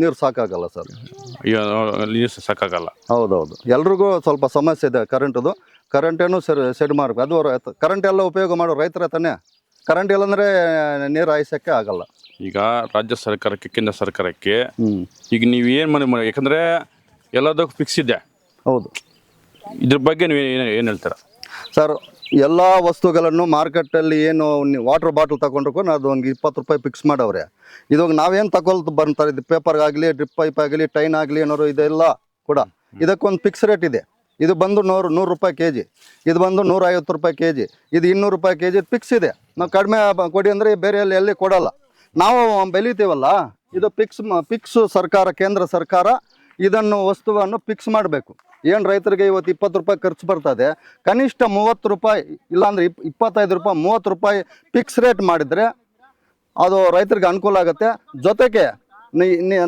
ನೀರು ಸಾಕಾಗಲ್ಲ ಸರ್. ನೀರು ಸಾಕಾಗಲ್ಲ. ಹೌದೌದು. ಎಲ್ರಿಗೂ ಸ್ವಲ್ಪ ಸಮಸ್ಯೆ ಇದೆ ಕರೆಂಟದು ಕರೆಂಟೇನು ಸೆಡ್ ಸೆಡ್ ಮಾಡಬೇಕು ಅದು ಕರೆಂಟ್ ಎಲ್ಲ ಉಪಯೋಗ ಮಾಡೋ ರೈತರ ತಾನೇ? ಕರೆಂಟ್ ಇಲ್ಲಂದ್ರೆ ನೀರು ಹಾಯಿಸೋಕ್ಕೆ ಆಗಲ್ಲ. ಈಗ ರಾಜ್ಯ ಸರ್ಕಾರಕ್ಕೆ ಕೇಂದ್ರ ಸರ್ಕಾರಕ್ಕೆ ಈಗ ನೀವು ಏನು ಮನೆ ಮಾಡಿ ಯಾಕಂದರೆ ಎಲ್ಲದಕ್ಕೂ ಫಿಕ್ಸ್ ಇದೆ. ಹೌದು. ಇದ್ರ ಬಗ್ಗೆ ನೀವು ಏನು ಏನು ಹೇಳ್ತೀರಾ? ಸರ್ ಎಲ್ಲ ವಸ್ತುಗಳನ್ನು ಮಾರ್ಕೆಟಲ್ಲಿ ಏನು ವಾಟರ್ ಬಾಟಲ್ ತಗೊಂಡ್ರು ಕೂಡ ಅದು ಒಂದು ಇಪ್ಪತ್ತು ರೂಪಾಯಿ ಫಿಕ್ಸ್ ಮಾಡವ್ರೆ. ಇವಾಗ ನಾವೇನು ತಗೊಳ್ತು ಬರ್ತಾರೆ ಇದು ಪೇಪರ್ಗಾಗಲಿ ಆಗಲಿ ಡ್ರಿಪ್ ಪೈಪ್ ಆಗಲಿ ಟೈನ್ ಆಗಲಿ ಏನಾದ್ರು ಇದೆಲ್ಲ ಕೂಡ. ಇದಕ್ಕೊಂದು ಫಿಕ್ಸ್ ರೇಟ್ ಇದೆ. ಇದು ಬಂದು ನೂರು ನೂರು ರೂಪಾಯಿ ಕೆ ಜಿ ಇದು ಬಂದು ನೂರ ಐವತ್ತು ರೂಪಾಯಿ ಕೆ ಜಿ ಇದು ಇನ್ನೂರು ರೂಪಾಯಿ ಕೆ ಜಿ ಫಿಕ್ಸ್ ಇದೆ. ನಾವು ಕಡಿಮೆ ಕೊಡಿ ಅಂದರೆ ಬೇರೆ ಎಲ್ಲಿ ಎಲ್ಲಿ ಕೊಡಲ್ಲ. ನಾವು ಬೆಳಿತೀವಲ್ಲ? ಇದು ಫಿಕ್ಸ್ ಫಿಕ್ಸ್ ಸರ್ಕಾರ ಕೇಂದ್ರ ಸರ್ಕಾರ ಇದನ್ನು ವಸ್ತುವನ್ನು ಫಿಕ್ಸ್ ಮಾಡಬೇಕು. ಏನು ರೈತರಿಗೆ ಇವತ್ತು ಇಪ್ಪತ್ತು ರೂಪಾಯಿ ಖರ್ಚು ಬರ್ತದೆ, ಕನಿಷ್ಠ ಮೂವತ್ತು ರೂಪಾಯಿ, ಇಲ್ಲಾಂದರೆ ಇಪ್, ಇಪ್ಪತ್ತೈದು ರೂಪಾಯಿ, ಮೂವತ್ತು ರೂಪಾಯಿ ಫಿಕ್ಸ್ ರೇಟ್ ಮಾಡಿದರೆ ಅದು ರೈತರಿಗೆ ಅನುಕೂಲ ಆಗುತ್ತೆ. ಜೊತೆಗೆ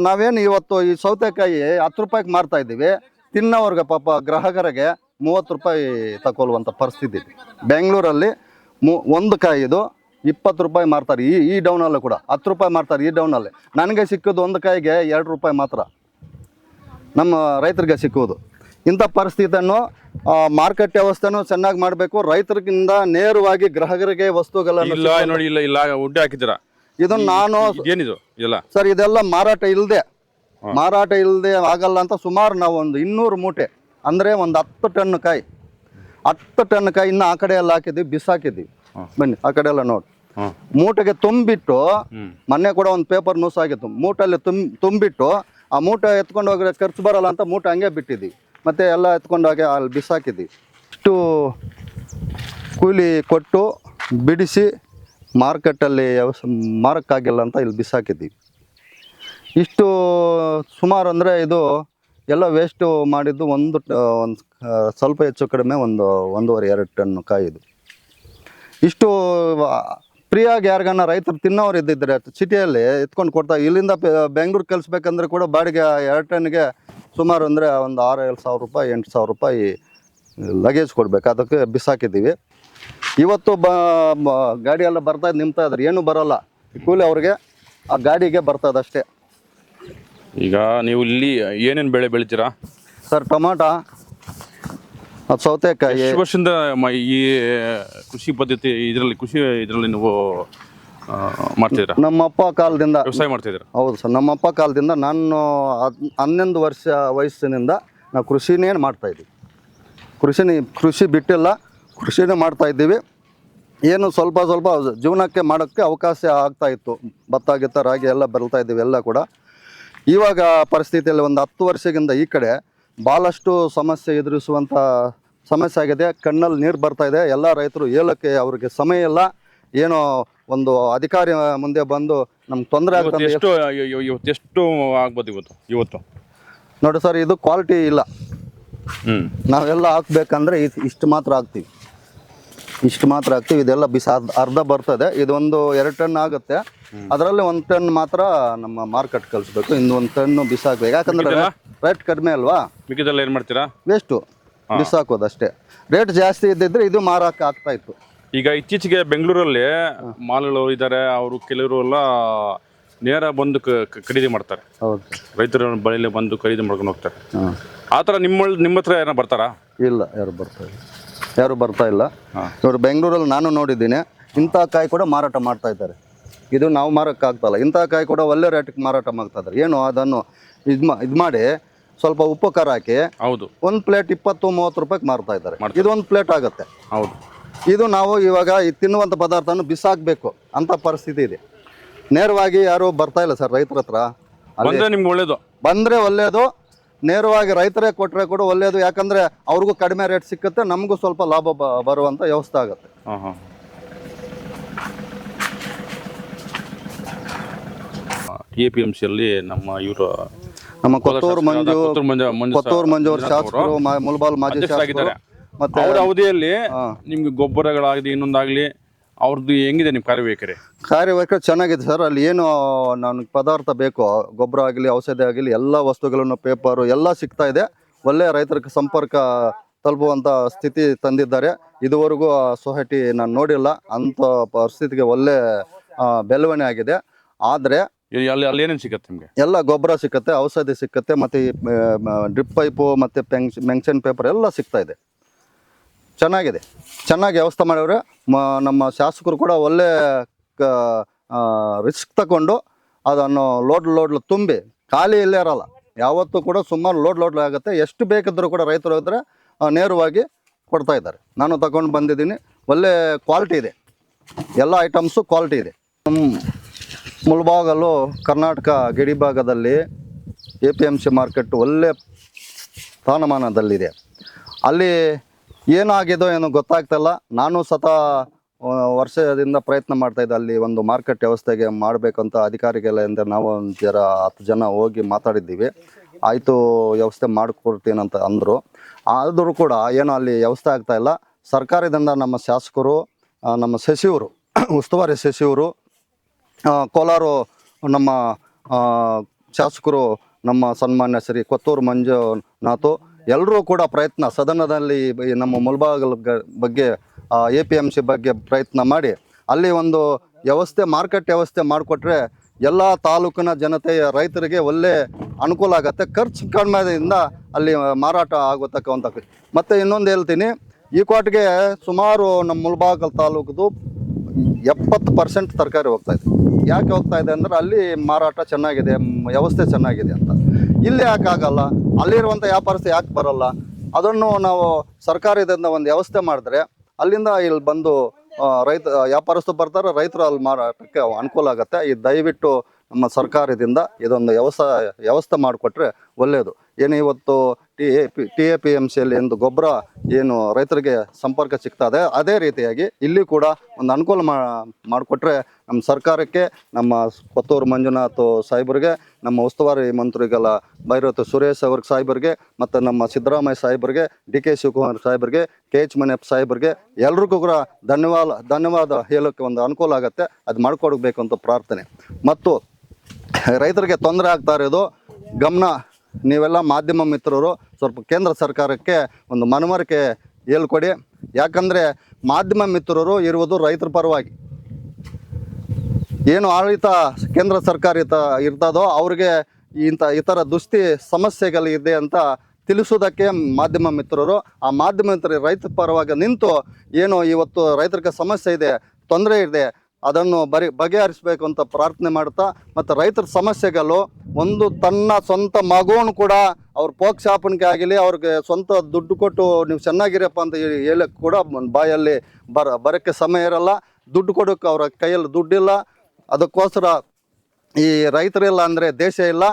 ನಾವೇನು ಇವತ್ತು ಈ ಸೌತೆಕಾಯಿ ಹತ್ತು ರೂಪಾಯಿಗೆ ಮಾರ್ತಾ ಇದ್ದೀವಿ, ತಿನ್ನೋರ್ಗೆ ಪಾಪ ಗ್ರಾಹಕರಿಗೆ ಮೂವತ್ತು ರೂಪಾಯಿ ತಗೊಳ್ಳುವಂಥ ಪರಿಸ್ಥಿತಿ ಬೆಂಗಳೂರಲ್ಲಿ ಮು, ಒಂದು ಕಾಯಿದು ಇಪ್ಪತ್ತು ರೂಪಾಯಿ ಮಾರ್ತಾರೆ. ಈ ಈ ಡೌನಲ್ಲೂ ಕೂಡ ಹತ್ತು ರೂಪಾಯಿ ಮಾರ್ತಾರೆ ಈ ಡೌನಲ್ಲಿ ನನಗೆ ಸಿಕ್ಕೋದು ಒಂದು ಕಾಯಿಗೆ ಎರಡು ರೂಪಾಯಿ ಮಾತ್ರ. ನಮ್ಮ ರೈತರಿಗೆ ಸಿಕ್ಕುವುದು. ಇಂಥ ಪರಿಸ್ಥಿತಿಯನ್ನು ಮಾರುಕಟ್ಟೆ ವ್ಯವಸ್ಥೆನೂ ಚೆನ್ನಾಗಿ ಮಾಡಬೇಕು. ರೈತರಿಗಿಂತ ನೇರವಾಗಿ ಗ್ರಾಹಕರಿಗೆ ವಸ್ತುಗಳನ್ನು ಇಲ್ಲ ನೋಡಿ ಇಲ್ಲ ಇಲ್ಲ ಉಡ್ಡೆ ಹಾಕಿದ್ದೀರಾ? ಇದನ್ನು ನಾನು ಏನಿದು ಇಲ್ಲ. ಸರ್ ಇದೆಲ್ಲ ಮಾರಾಟ ಇಲ್ಲದೆ ಮಾರಾಟ ಇಲ್ಲದೆ ಆಗಲ್ಲ ಅಂತ ಸುಮಾರು ನಾವು ಒಂದು ಇನ್ನೂರು ಮೂಟೆ ಅಂದರೆ ಒಂದು ಹತ್ತು ಟನ್ ಕಾಯಿ ಹತ್ತು ಟನ್ ಕಾಯಿ ಇನ್ನು ಆ ಕಡೆ ಎಲ್ಲ ಹಾಕಿದ್ವಿ ಬಿಸಾಕಿದ್ವಿ. ಬನ್ನಿ ಆ ಕಡೆ ಎಲ್ಲ ನೋಡಿ ಮೂಟೆಗೆ ತುಂಬಿಟ್ಟು ಮೊನ್ನೆ ಕೂಡ ಒಂದು ಪೇಪರ್ ನ್ಯೂಸ್ ಆಗಿತ್ತು. ಮೂಟಲ್ಲಿ ತುಂಬ ತುಂಬಿಟ್ಟು ಆ ಮೂಟೆ ಎತ್ಕೊಂಡು ಹೋಗಿ ಖರ್ಚು ಬರಲ್ಲ ಅಂತ ಮೂಟೆ ಹಂಗೆ ಬಿಟ್ಟಿದ್ವಿ ಮತ್ತೆ ಎಲ್ಲ ಎತ್ಕೊಂಡು ಹೋಗಿ ಅಲ್ಲಿ ಬಿಸಾಕಿದ್ವಿ ಇಷ್ಟು ಕೂಲಿ ಕೊಟ್ಟು ಬಿಡಿಸಿ ಮಾರ್ಕೆಟಲ್ಲಿ ಮಾರಕ್ಕಾಗಿಲ್ಲ ಅಂತ ಇಲ್ಲಿ ಬಿಸಾಕಿದ್ದೀವಿ ಇಷ್ಟು ಸುಮಾರು ಅಂದರೆ ಇದು ಎಲ್ಲ ವೇಸ್ಟು ಮಾಡಿದ್ದು ಒಂದು ಒಂದು ಸ್ವಲ್ಪ ಹೆಚ್ಚು ಕಡಿಮೆ ಒಂದು, ಒಂದೂವರೆ, ಎರಡು ಟನ್ ಕಾಯಿದು ಇಷ್ಟು ಫ್ರೀಯಾಗಿ ಯಾರಿಗಾನ ರೈತರು ತಿನ್ನೋರು ಇದ್ದಿದ್ರೆ ಸಿಟಿಯಲ್ಲಿ ಎತ್ಕೊಂಡು ಕೊಡ್ತಾ ಇಲ್ಲಿಂದ ಬೆಂಗಳೂರು ಕಲಿಸ್ಬೇಕಂದ್ರೆ ಕೂಡ ಬಾಡಿಗೆ ಎರಡು ಟನ್ಗೆ ಸುಮಾರು ಅಂದರೆ ಒಂದು ಆರು ಏಳು ಸಾವಿರ ರೂಪಾಯಿ ಎಂಟು ಸಾವಿರ ರೂಪಾಯಿ ಲಗೇಜ್ ಕೊಡ್ಬೇಕು. ಅದಕ್ಕೆ ಬಿಸಾಕಿದ್ದೀವಿ. ಇವತ್ತು ಬ ಗಾಡಿಯೆಲ್ಲ ಬರ್ತಾ ನಿಮ್ತಾ ಇದ್ರೆ ಏನೂ ಬರೋಲ್ಲ. ಕೂಲಿ ಅವ್ರಿಗೆ ಆ ಗಾಡಿಗೆ ಬರ್ತದಷ್ಟೇ ಈಗ ನೀವು ಇಲ್ಲಿ ಏನೇನು ಬೆಳೆ ಬೆಳಿತೀರಾ? ಸರ್ ಟೊಮಾಟ ಅದು ಸೌತೆಕಾಯಿ. ಎಷ್ಟು ವರ್ಷದಿಂದ ಮ- ಈ ಕೃಷಿ ಪದ್ಧತಿ ಇದರಲ್ಲಿ ಕೃಷಿ ಇದರಲ್ಲಿ ನೀವು ಆ, ಮಾಡ್ತಿದ್ದೀರಾ? ನಮ್ಮಪ್ಪ ಕಾಲದಿಂದ ವ್ಯವಸಾಯ ಮಾಡ್ತಿದ್ದೀರಾ? ಹೌದು ಸರ್ ನಮ್ಮಪ್ಪ ಕಾಲದಿಂದ ನಾನು ಹದ್ ಹನ್ನೊಂದು ವರ್ಷ ವಯಸ್ಸಿನಿಂದ ನಾವು ಕೃಷಿನೇ ಮಾಡ್ತಾ ಇದ್ದೀವಿ. ಕೃಷಿನೇ ಕೃಷಿ ಬಿಟ್ಟಿಲ್ಲ ಕೃಷಿನೇ ಮಾಡ್ತಾ ಇದ್ದೀವಿ. ಏನು ಸ್ವಲ್ಪ ಸ್ವಲ್ಪ ಜೀವನಕ್ಕೆ ಮಾಡೋಕ್ಕೆ ಅವಕಾಶ ಆಗ್ತಾ ಇತ್ತು. ಭತ್ತ ಗಿತ್ತ ರಾಗಿ ಎಲ್ಲ ಬೆಳ್ತಾ ಇದ್ದೀವಿ ಎಲ್ಲ ಕೂಡ. ಇವಾಗ ಪರಿಸ್ಥಿತಿಯಲ್ಲಿ ಒಂದು ಹತ್ತು ವರ್ಷದಿಂದ ಈ ಕಡೆ ಭಾಳಷ್ಟು ಸಮಸ್ಯೆ ಎದುರಿಸುವಂಥ ಸಮಸ್ಯೆ ಆಗಿದೆ ಕಣ್ಣಲ್ಲಿ ನೀರು ಬರ್ತಾ ಇದೆ. ಎಲ್ಲ ರೈತರು ಹೇಳೋಕ್ಕೆ ಅವ್ರಿಗೆ ಸಮಯ ಇಲ್ಲ. ಏನೋ ಒಂದು ಅಧಿಕಾರಿ ಮುಂದೆ ಬಂದು ನಮ್ಗೆ ತೊಂದರೆ ಆಗುತ್ತೆ ಆಗ್ತದೆ ಎಷ್ಟು ಇವ- ಇವ- ಇವತ್ತು ಎಷ್ಟು ಆಗ್ಬೋದು ಇವತ್ತು ಇವತ್ತು. ನೋಡಿ ಸರ್ ಇದು ಕ್ವಾಲಿಟಿ ಇಲ್ಲ. ಹ್ಞೂ ನಾವೆಲ್ಲ ಹಾಕ್ಬೇಕಂದ್ರೆ ಇದು ಇಷ್ಟು ಮಾತ್ರ ಹಾಕ್ತೀವಿ. ಇಷ್ಟು ಮಾತ್ರ ಹಾಕ್ತೀವಿ. ಇದೆಲ್ಲ ಬಿಸಿ ಅರ್ಧ ಅರ್ಧ ಬರ್ತದೆ ಇದೊಂದು ಎರಡು ಟನ್ ಆಗುತ್ತೆ. ಅದರಲ್ಲಿ ಒಂದು ಟನ್ ಮಾತ್ರ ನಮ್ಮ ಮಾರ್ಕೆಟ್ ಕಳಿಸ್ಬೇಕು. ಇನ್ನೊಂದು ಟನ್ನು ಬಿಸಾಕ್ಬೇಕು. ಯಾಕಂದ್ರೆ ರೇಟ್ ಕಡಿಮೆ ಅಲ್ವಾ? ಮಿಕ್ಕಿದೆಲ್ಲ ಏನು ಮಾಡ್ತೀರಾ? ವೇಸ್ಟು ಬಿಸಾಕೋದು ಅಷ್ಟೇ ರೇಟ್ ಜಾಸ್ತಿ ಇದ್ದಿದ್ರೆ ಇದು ಮಾರಕ್ಕೆ ಆಗ್ತಾ ಇತ್ತು. ಈಗ ಇತ್ತೀಚೆಗೆ ಬೆಂಗಳೂರಲ್ಲಿ ಮಾಲ್ಗಳು ಇದ್ದಾರೆ ಅವರು ಕೆಲವರು ಎಲ್ಲ ನೇರ ಬಂದು ಕ- ಕ- ಖರೀದಿ ಮಾಡ್ತಾರೆ. ಹೌದು. ರೈತರ ಬಳಿಯಲ್ಲಿ ಬಂದು ಖರೀದಿ ಮಾಡ್ಕೊಂಡು ಹೋಗ್ತಾರೆ. ಹಾಂ. ಆ ಥರ ನಿಮ್ಮ ನಿಮ್ಮ ಹತ್ರ ಏನೋ ಬರ್ತಾರಾ? ಇಲ್ಲ ಯಾರು ಬರ್ತಾ ಇಲ್ಲ. ಯಾರು ಬರ್ತಾ ಇಲ್ಲ. ಹಾಂ. ಇವರು ಬೆಂಗಳೂರಲ್ಲಿ ನಾನು ನೋಡಿದ್ದೀನಿ ಇಂಥ ಕಾಯಿ ಕೂಡ ಮಾರಾಟ ಮಾಡ್ತಾ ಇದ್ದಾರೆ. ಇದು ನಾವು ಮಾರೋಕ್ಕಾಗ್ತಲ್ಲ ಇಂಥ ಕಾಯಿ ಕೂಡ ಒಳ್ಳೆ ರೇಟಿಗೆ ಮಾರಾಟ ಮಾಡ್ತಾ ಇದ್ದಾರೆ. ಏನು ಅದನ್ನು ಇದು ಮಾ ಇದು ಮಾಡಿ ಸ್ವಲ್ಪ ಉಪ್ಪು ಖಾರ ಹಾಕಿ ಹೌದು. ಒಂದು ಪ್ಲೇಟ್ ಇಪ್ಪತ್ತು ಮೂವತ್ತು ರೂಪಾಯಿಗೆ ಮಾರ್ತಾ ಇದ್ದಾರೆ. ಇದು ಒಂದು ಪ್ಲೇಟ್ ಆಗುತ್ತೆ. ಹೌದು. ಇದು ನಾವು ಇವಾಗ ಈ ತಿನ್ನುವಂಥ ಪದಾರ್ಥನ ಬಿಸಾಕಬೇಕು ಅಂತ ಪರಿಸ್ಥಿತಿ ಇದೆ. ನೇರವಾಗಿ ಯಾರು ಬರ್ತಾ ಇಲ್ಲ ಸರ್ ರೈತರ ಹತ್ರ. ಅಲ್ಲಿ ಬಂದ್ರೆ ನಿಮ್ಗೆ ಒಳ್ಳೇದು. ಬಂದರೆ ಒಳ್ಳೆಯದು ನೇರವಾಗಿ ರೈತರೇ ಕೊಟ್ಟರೆ ಕೂಡ ಒಳ್ಳೆಯದು ಯಾಕಂದರೆ ಅವ್ರಿಗೂ ಕಡಿಮೆ ರೇಟ್ ಸಿಕ್ಕುತ್ತೆ ನಮಗೂ ಸ್ವಲ್ಪ ಲಾಭ ಬ ಬರುವಂಥ ವ್ಯವಸ್ಥೆ ಆಗುತ್ತೆ. ಹಾಂ ಹಾಂ. ಟಿ ಎ ಪಿ ಎಂ ಸಿಯಲ್ಲಿ ನಮ್ಮ ಇವರು ನಮ್ಮ ಕೊತ್ತೂರು ಮಂಜು ಕೊತ್ತೂರು ಮಂಜು ಮಂಜು ಕೊತ್ತೂರು ಮಂಜು ಅವ್ರ ಶಾಸಕರು ಮ- ಮುಲ್ಬಾಲ್ ಮಾಜಿ ಶಾಸಕರು ಮತ್ತೆ ಅವ್ರ ಅವಧಿಯಲ್ಲಿ. ನಿಮ್ಗೆ ಗೊಬ್ಬರಗಳಾಗಲಿ ಇನ್ನೊಂದಾಗ್ಲಿ ಅವ್ರದ್ದು ಹೆಂಗಿದೆ ನಿಮ್ಮ ಕಾರ್ಯವೈಖರಿ ಕಾರ್ಯವೈಖರಿ ಚೆನ್ನಾಗಿದೆ ಸರ್. ಅಲ್ಲಿ ಏನು ನನಗೆ ಪದಾರ್ಥ ಬೇಕು ಗೊಬ್ಬರ ಆಗಲಿ ಔಷಧಿ ಆಗಲಿ ಎಲ್ಲ ವಸ್ತುಗಳನ್ನು ಪೇಪರು ಎಲ್ಲ ಸಿಗ್ತಾ ಇದೆ. ಒಳ್ಳೆಯ ರೈತರ ಸಂಪರ್ಕ ತಲುಪುವಂಥ ಸ್ಥಿತಿ ತಂದಿದ್ದಾರೆ. ಇದುವರೆಗೂ ಆ ಸೊಸೈಟಿ ನಾನು ನೋಡಿಲ್ಲ. ಅಂಥ ಪರಿಸ್ಥಿತಿಗೆ ಒಳ್ಳೆ ಆ, ಬೆಳವಣಿಗೆ ಆಗಿದೆ. ಆದರೆ ಅಲ್ಲಿ ಅಲ್ಲಿ ಏನೇನು ಸಿಗುತ್ತೆ ನಿಮಗೆ? ಎಲ್ಲ ಗೊಬ್ಬರ ಸಿಕ್ಕತ್ತೆ ಔಷಧಿ ಸಿಕ್ಕತ್ತೆ ಮತ್ತು ಡ್ರಿಪ್ ಪೈಪು, ಮತ್ತು ಪೆನ್ಶನ್ ಮೆನ್ಷನ್ ಪೇಪರ್ ಎಲ್ಲ ಸಿಗ್ತಾ ಇದೆ. ಚೆನ್ನಾಗಿದೆ. ಚೆನ್ನಾಗಿ ವ್ಯವಸ್ಥೆ ಮಾಡಿದ್ರೆ ನಮ್ಮ ಶಾಸಕರು ಕೂಡ ಒಳ್ಳೆ ರಿಸ್ಕ್ ತಗೊಂಡು ಅದನ್ನು ಲೋಡ್ ಲೋಡ್ ತುಂಬಿ, ಖಾಲಿ ಇಲ್ಲೇ ಇರಲ್ಲ. ಯಾವತ್ತೂ ಕೂಡ ಸುಮಾರು ಲೋಡ್ ಲೋಡ್ ಆಗುತ್ತೆ. ಎಷ್ಟು ಬೇಕಿದ್ದರೂ ಕೂಡ ರೈತರು ಹೋದರೆ ನೇರವಾಗಿ ಕೊಡ್ತಾ ಇದ್ದಾರೆ. ನಾನು ತಗೊಂಡು ಬಂದಿದ್ದೀನಿ. ಒಳ್ಳೆ ಕ್ವಾಲಿಟಿ ಇದೆ. ಎಲ್ಲ ಐಟಮ್ಸು ಕ್ವಾಲಿಟಿ ಇದೆ. ಮುಳಬಾಗಲು ಕರ್ನಾಟಕ ಗಡಿ ಭಾಗದಲ್ಲಿ A P M C market ಒಳ್ಳೆ ಸ್ಥಾನಮಾನದಲ್ಲಿದೆ. ಅಲ್ಲಿ ಏನಾಗಿದೋ ಏನೋ ಗೊತ್ತಾಗ್ತಲ್ಲ ನಾನು ಸತ ವರ್ಷದಿಂದ ಪ್ರಯತ್ನ ಮಾಡ್ತಾಯಿದ್ದೆ ಅಲ್ಲಿ ಒಂದು ಮಾರ್ಕೆಟ್ ವ್ಯವಸ್ಥೆಗೆ ಮಾಡಬೇಕಂತ ಅಧಿಕಾರಿಗೆಲ್ಲ ಎಂದರೆ ನಾವು ಒಂದು ಜರ ಹತ್ತು ಜನ ಹೋಗಿ ಮಾತಾಡಿದ್ದೀವಿ. ಆಯಿತು, ವ್ಯವಸ್ಥೆ ಮಾಡಿಕೊಡ್ತೀನಂತ ಅಂದರು. ಆದರೂ ಕೂಡ ಏನೋ ಅಲ್ಲಿ ವ್ಯವಸ್ಥೆ ಆಗ್ತಾಯಿಲ್ಲ ಸರ್ಕಾರದಿಂದ ನಮ್ಮ ಶಾಸಕರು ನಮ್ಮ ಸಚಿವರು ಉಸ್ತುವಾರಿ ಸಚಿವರು ಕೋಲಾರು ನಮ್ಮ ಶಾಸಕರು ನಮ್ಮ ಸನ್ಮಾನ್ಯ ಶ್ರೀ ಕೊತ್ತೂರು ಮಂಜುನಾಥು ಎಲ್ಲರೂ ಕೂಡ ಪ್ರಯತ್ನ, ಸದನದಲ್ಲಿ ನಮ್ಮ ಮುಲ್ಬಾಗಲ್ ಬಗ್ಗೆ ಎ ಪಿ ಎಂ ಸಿ ಬಗ್ಗೆ ಪ್ರಯತ್ನ ಮಾಡಿ, ಅಲ್ಲಿ ಒಂದು ವ್ಯವಸ್ಥೆ ಮಾರ್ಕೆಟ್ ವ್ಯವಸ್ಥೆ ಮಾಡಿಕೊಟ್ರೆ ಎಲ್ಲ ತಾಲೂಕಿನ ಜನತೆಯ ರೈತರಿಗೆ ಒಳ್ಳೆ ಅನುಕೂಲ ಆಗುತ್ತೆ. ಖರ್ಚು ಕಡಿಮೆಯಿಂದ ಅಲ್ಲಿ ಮಾರಾಟ ಆಗೋತಕ್ಕಂಥ ಮತ್ತು ಇನ್ನೊಂದು ಹೇಳ್ತೀನಿ, ಈ ಕೋಟ್ಗೆ ಸುಮಾರು ನಮ್ಮ ಮುಲ್ಬಾಗಲ್ ತಾಲೂಕದು ಎಪ್ಪತ್ತು ಪರ್ಸೆಂಟ್ ತರಕಾರಿ ಹೋಗ್ತಾ ಇದೆ. ಯಾಕೆ ಹೋಗ್ತಾ ಇದೆ ಅಂದ್ರೆ ಅಲ್ಲಿ ಮಾರಾಟ ಚೆನ್ನಾಗಿದೆ ವ್ಯವಸ್ಥೆ ಚೆನ್ನಾಗಿದೆ ಅಂತ. ಇಲ್ಲಿ ಯಾಕೆ ಆಗಲ್ಲ? ಅಲ್ಲಿರುವಂಥ ವ್ಯಾಪಾರಸ್ಥರು ಯಾಕೆ ಬರಲ್ಲ? ಅದನ್ನು ನಾವು ಸರ್ಕಾರದಿಂದ ಒಂದು ವ್ಯವಸ್ಥೆ ಮಾಡಿದ್ರೆ ಅಲ್ಲಿಂದ ಇಲ್ಲಿ ಬಂದು ರೈತ, ವ್ಯಾಪಾರಸ್ಥರು ಬರ್ತಾರೆ, ರೈತರು ಅಲ್ಲಿ ಮಾರಾಟಕ್ಕೆ ಅನುಕೂಲ ಆಗುತ್ತೆ. ಈ ದಯವಿಟ್ಟು ನಮ್ಮ ಸರ್ಕಾರದಿಂದ ಇದೊಂದು ವ್ಯವಸಾಯ ವ್ಯವಸ್ಥೆ ಮಾಡಿಕೊಟ್ರೆ ಒಳ್ಳೆಯದು ಏನು ಇವತ್ತು T A P, T A P M ಸಿಯಲ್ಲಿ ಒಂದು ಗೊಬ್ಬರ ಏನು ರೈತರಿಗೆ ಸಂಪರ್ಕ ಸಿಗ್ತದೆ ಅದೇ ರೀತಿಯಾಗಿ ಇಲ್ಲಿ ಕೂಡ ಒಂದು ಅನುಕೂಲ ಮಾಡಿಕೊಟ್ರೆ ನಮ್ಮ ಸರ್ಕಾರಕ್ಕೆ, ನಮ್ಮ ಕೊತ್ತೂರು ಮಂಜುನಾಥ್ ಸಾಹೇಬರಿಗೆ, ನಮ್ಮ ಉಸ್ತುವಾರಿ ಮಂತ್ರಿಗಳ ಭೈರತ್ ಸುರೇಶ್ ಅವ್ರ ಸಾಹೇಬರಿಗೆ, ಮತ್ತು ನಮ್ಮ ಸಿದ್ದರಾಮಯ್ಯ ಸಾಹೇಬರಿಗೆ, ಡಿ ಕೆ ಶಿವಕುಮಾರ್ ಸಾಹೇಬರಿಗೆ, ಕೆ ಎಚ್ ಮನೆಯಪ್ಪ ಸಾಹೇಬರಿಗೆ ಎಲ್ರಿಗೂ ಕೂಡ ಧನ್ಯವಾದ ಧನ್ಯವಾದ ಹೇಳೋಕ್ಕೆ ಒಂದು ಅನುಕೂಲ ಆಗುತ್ತೆ. ಅದು ಮಾಡಿಕೊಡ್ಬೇಕು ಅಂತ ಪ್ರಾರ್ಥನೆ. ಮತ್ತು ರೈತರಿಗೆ ತೊಂದರೆ ಆಗ್ತಾ ಇರೋದು ಗಮನ ನೀವೆಲ್ಲ ಮಾಧ್ಯಮ ಮಿತ್ರರು, ಸ್ವಲ್ಪ ಕೇಂದ್ರ ಸರ್ಕಾರಕ್ಕೆ ಒಂದು ಮನವರಿಕೆ ಹೇಳ್ಕೊಡಿ. ಯಾಕಂದರೆ ಮಾಧ್ಯಮ ಮಿತ್ರರು ಇರುವುದು ರೈತರ ಪರವಾಗಿ. ಏನು ಆಡಳಿತ ಕೇಂದ್ರ ಸರ್ಕಾರ ಇತ, ಇರ್ತದೋ ಅವ್ರಿಗೆ ಇಂಥ ಇತರ ದುಸ್ತಿ ಸಮಸ್ಯೆಗಳಿದೆ ಅಂತ ತಿಳಿಸೋದಕ್ಕೆ ಮಾಧ್ಯಮ ಮಿತ್ರರು, ಆ ಮಾಧ್ಯಮ ಮಿತ್ರ ರೈತ ಪರವಾಗಿ ನಿಂತು ಏನು ಇವತ್ತು ರೈತರಿಗೆ ಸಮಸ್ಯೆ ಇದೆ, ತೊಂದರೆ ಇದೆ ಅದನ್ನು ಬರಿ ಬಗೆಹರಿಸಬೇಕು ಅಂತ ಪ್ರಾರ್ಥನೆ ಮಾಡ್ತಾ ಮತ್ತು ರೈತರ ಸಮಸ್ಯೆಗಳು, ಒಂದು ತನ್ನ ಸ್ವಂತ ಮಗುವನ್ನು ಕೂಡ ಅವ್ರ ಪೋಕ್ಷಾಪನೆಗೆ ಆಗಲಿ, ಅವ್ರಿಗೆ ಸ್ವಂತ ದುಡ್ಡು ಕೊಟ್ಟು ನೀವು ಚೆನ್ನಾಗಿರಪ್ಪ ಅಂತ ಹೇಳಿ ಕೂಡ ಬಾಯಲ್ಲಿ ಬರ ಬರೋಕ್ಕೆ ಸಮಯ ಇರಲ್ಲ. ದುಡ್ಡು ಕೊಡೋಕ್ಕೆ ಅವರ ಕೈಯಲ್ಲಿ ದುಡ್ಡಿಲ್ಲ. ಅದಕ್ಕೋಸ್ಕರ ಈ ರೈತರಿಲ್ಲ ಅಂದರೆ ದೇಶ ಇಲ್ಲ.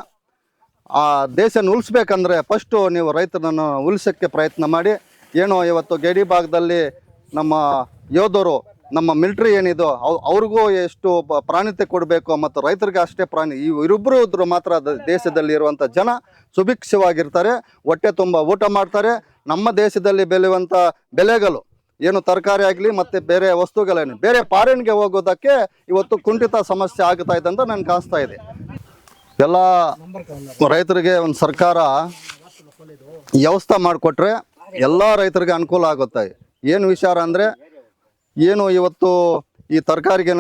ಆ ದೇಶನ ಉಳಿಸ್ಬೇಕಂದ್ರೆ ಫಸ್ಟು ನೀವು ರೈತರನ್ನು ಉಳಿಸೋಕ್ಕೆ ಪ್ರಯತ್ನ ಮಾಡಿ. ಏನೋ ಇವತ್ತು ಗಡಿ ಭಾಗದಲ್ಲಿ ನಮ್ಮ ಯೋಧರು ನಮ್ಮ ಮಿಲಿಟ್ರಿ ಏನಿದೋ, ಅವ್, ಅವ್ರಿಗೂ ಎಷ್ಟು ಪ್ರಾಣಿತೆ ಕೊಡಬೇಕು ಮತ್ತು ರೈತರಿಗೆ ಅಷ್ಟೇ ಪ್ರಾಣಿ ಇವರಿಬ್ಬರು ಮಾತ್ರ ದೇಶದಲ್ಲಿ ಇರುವಂಥ ಜನ ಸುಭಿಕ್ಷವಾಗಿರ್ತಾರೆ, ಹೊಟ್ಟೆ ತುಂಬ ಊಟ ಮಾಡ್ತಾರೆ, ನಮ್ಮ ದೇಶದಲ್ಲಿ ಬೆಳೆಯುವಂಥ ಬೆಲೆಗಳು ಏನು ತರಕಾರಿ ಆಗಲಿ ಮತ್ತು ಬೇರೆ ವಸ್ತುಗಳೇನು, ಬೇರೆ ಫಾರಿನ್ಗೆ ಹೋಗೋದಕ್ಕೆ ಇವತ್ತು ಕುಂಠಿತ ಸಮಸ್ಯೆ ಆಗ್ತಾ ಇದೆ ಅಂತ ನನಗೆ ಕಾಣಿಸ್ತಾ ಇದೆ. ಎಲ್ಲ ರೈತರಿಗೆ ಒಂದು ಸರ್ಕಾರ ವ್ಯವಸ್ಥೆ ಮಾಡಿಕೊಟ್ರೆ ಎಲ್ಲ ರೈತರಿಗೆ ಅನುಕೂಲ ಆಗುತ್ತೆ. ಏನು ವಿಚಾರ ಅಂದರೆ ಏನು ಇವತ್ತು ಈ ತರಕಾರಿಗೆ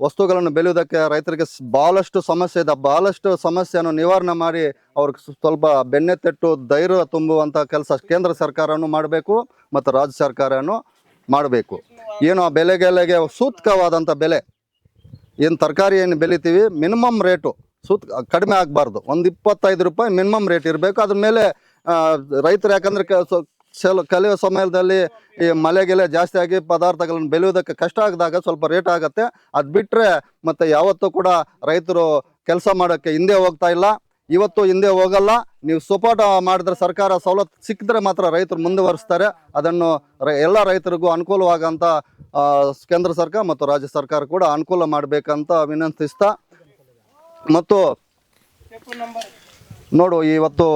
ವಸ್ತುಗಳನ್ನು ಬೆಳೆಯುವುದಕ್ಕೆ ರೈತರಿಗೆ ಭಾಳಷ್ಟು ಸಮಸ್ಯೆ ಇದೆ. ಭಾಳಷ್ಟು ಸಮಸ್ಯೆಯನ್ನು ನಿವಾರಣೆ ಮಾಡಿ ಅವ್ರಿಗೆ ಸ್ವಲ್ಪ ಬೆನ್ನೆ ತಟ್ಟು ಧೈರ್ಯ ತುಂಬುವಂಥ ಕೆಲಸ ಕೇಂದ್ರ ಸರ್ಕಾರನೂ ಮಾಡಬೇಕು ಮತ್ತು ರಾಜ್ಯ ಸರ್ಕಾರನೂ ಮಾಡಬೇಕು. ಏನು ಆ ಬೆಲೆಗೆಲೆಗೆ ಸೂಕ್ತವಾದಂಥ ಬೆಲೆ. ಏನು ತರಕಾರಿ ಏನು ಬೆಳಿತೀವಿ ಮಿನಿಮಮ್ ರೇಟು ಸೂತ್ ಕಡಿಮೆ ಆಗಬಾರ್ದು. ಒಂದು ಇಪ್ಪತ್ತೈದು ರೂಪಾಯಿ ಮಿನಿಮಮ್ ರೇಟ್ ಇರಬೇಕು. ಅದ್ರ ಮೇಲೆ ರೈತರು ಯಾಕಂದ್ರೆ ಸೆಲ್ ಕಲಿಯೋ ಸಮಯದಲ್ಲಿ ಈ ಮಳೆಗೆಲೆ ಜಾಸ್ತಿ ಆಗಿ ಪದಾರ್ಥಗಳನ್ನು ಬೆಳೆಯೋದಕ್ಕೆ ಕಷ್ಟ ಆಗಿದಾಗ ಸ್ವಲ್ಪ ರೇಟ್ ಆಗುತ್ತೆ. ಅದು ಬಿಟ್ಟರೆ ಮತ್ತು ಯಾವತ್ತೂ ಕೂಡ ರೈತರು ಕೆಲಸ ಮಾಡೋಕ್ಕೆ ಹಿಂದೆ ಹೋಗ್ತಾ ಇಲ್ಲ. ಇವತ್ತು ಹಿಂದೆ ಹೋಗಲ್ಲ. ನೀವು ಸಪೋರ್ಟ್ ಮಾಡಿದ್ರೆ ಸರ್ಕಾರ ಸವಲತ್ತು ಸಿಕ್ಕಿದ್ರೆ ಮಾತ್ರ ರೈತರು ಮುಂದುವರಿಸ್ತಾರೆ. ಅದನ್ನು ಎಲ್ಲ ರೈತರಿಗೂ ಅನುಕೂಲವಾಗಂತ ಕೇಂದ್ರ ಸರ್ಕಾರ ಮತ್ತು ರಾಜ್ಯ ಸರ್ಕಾರ ಕೂಡ ಅನುಕೂಲ ಮಾಡಬೇಕಂತ ವಿನಂತಿಸ್ತಾ. ಮತ್ತು ನೋಡು ಇವತ್ತು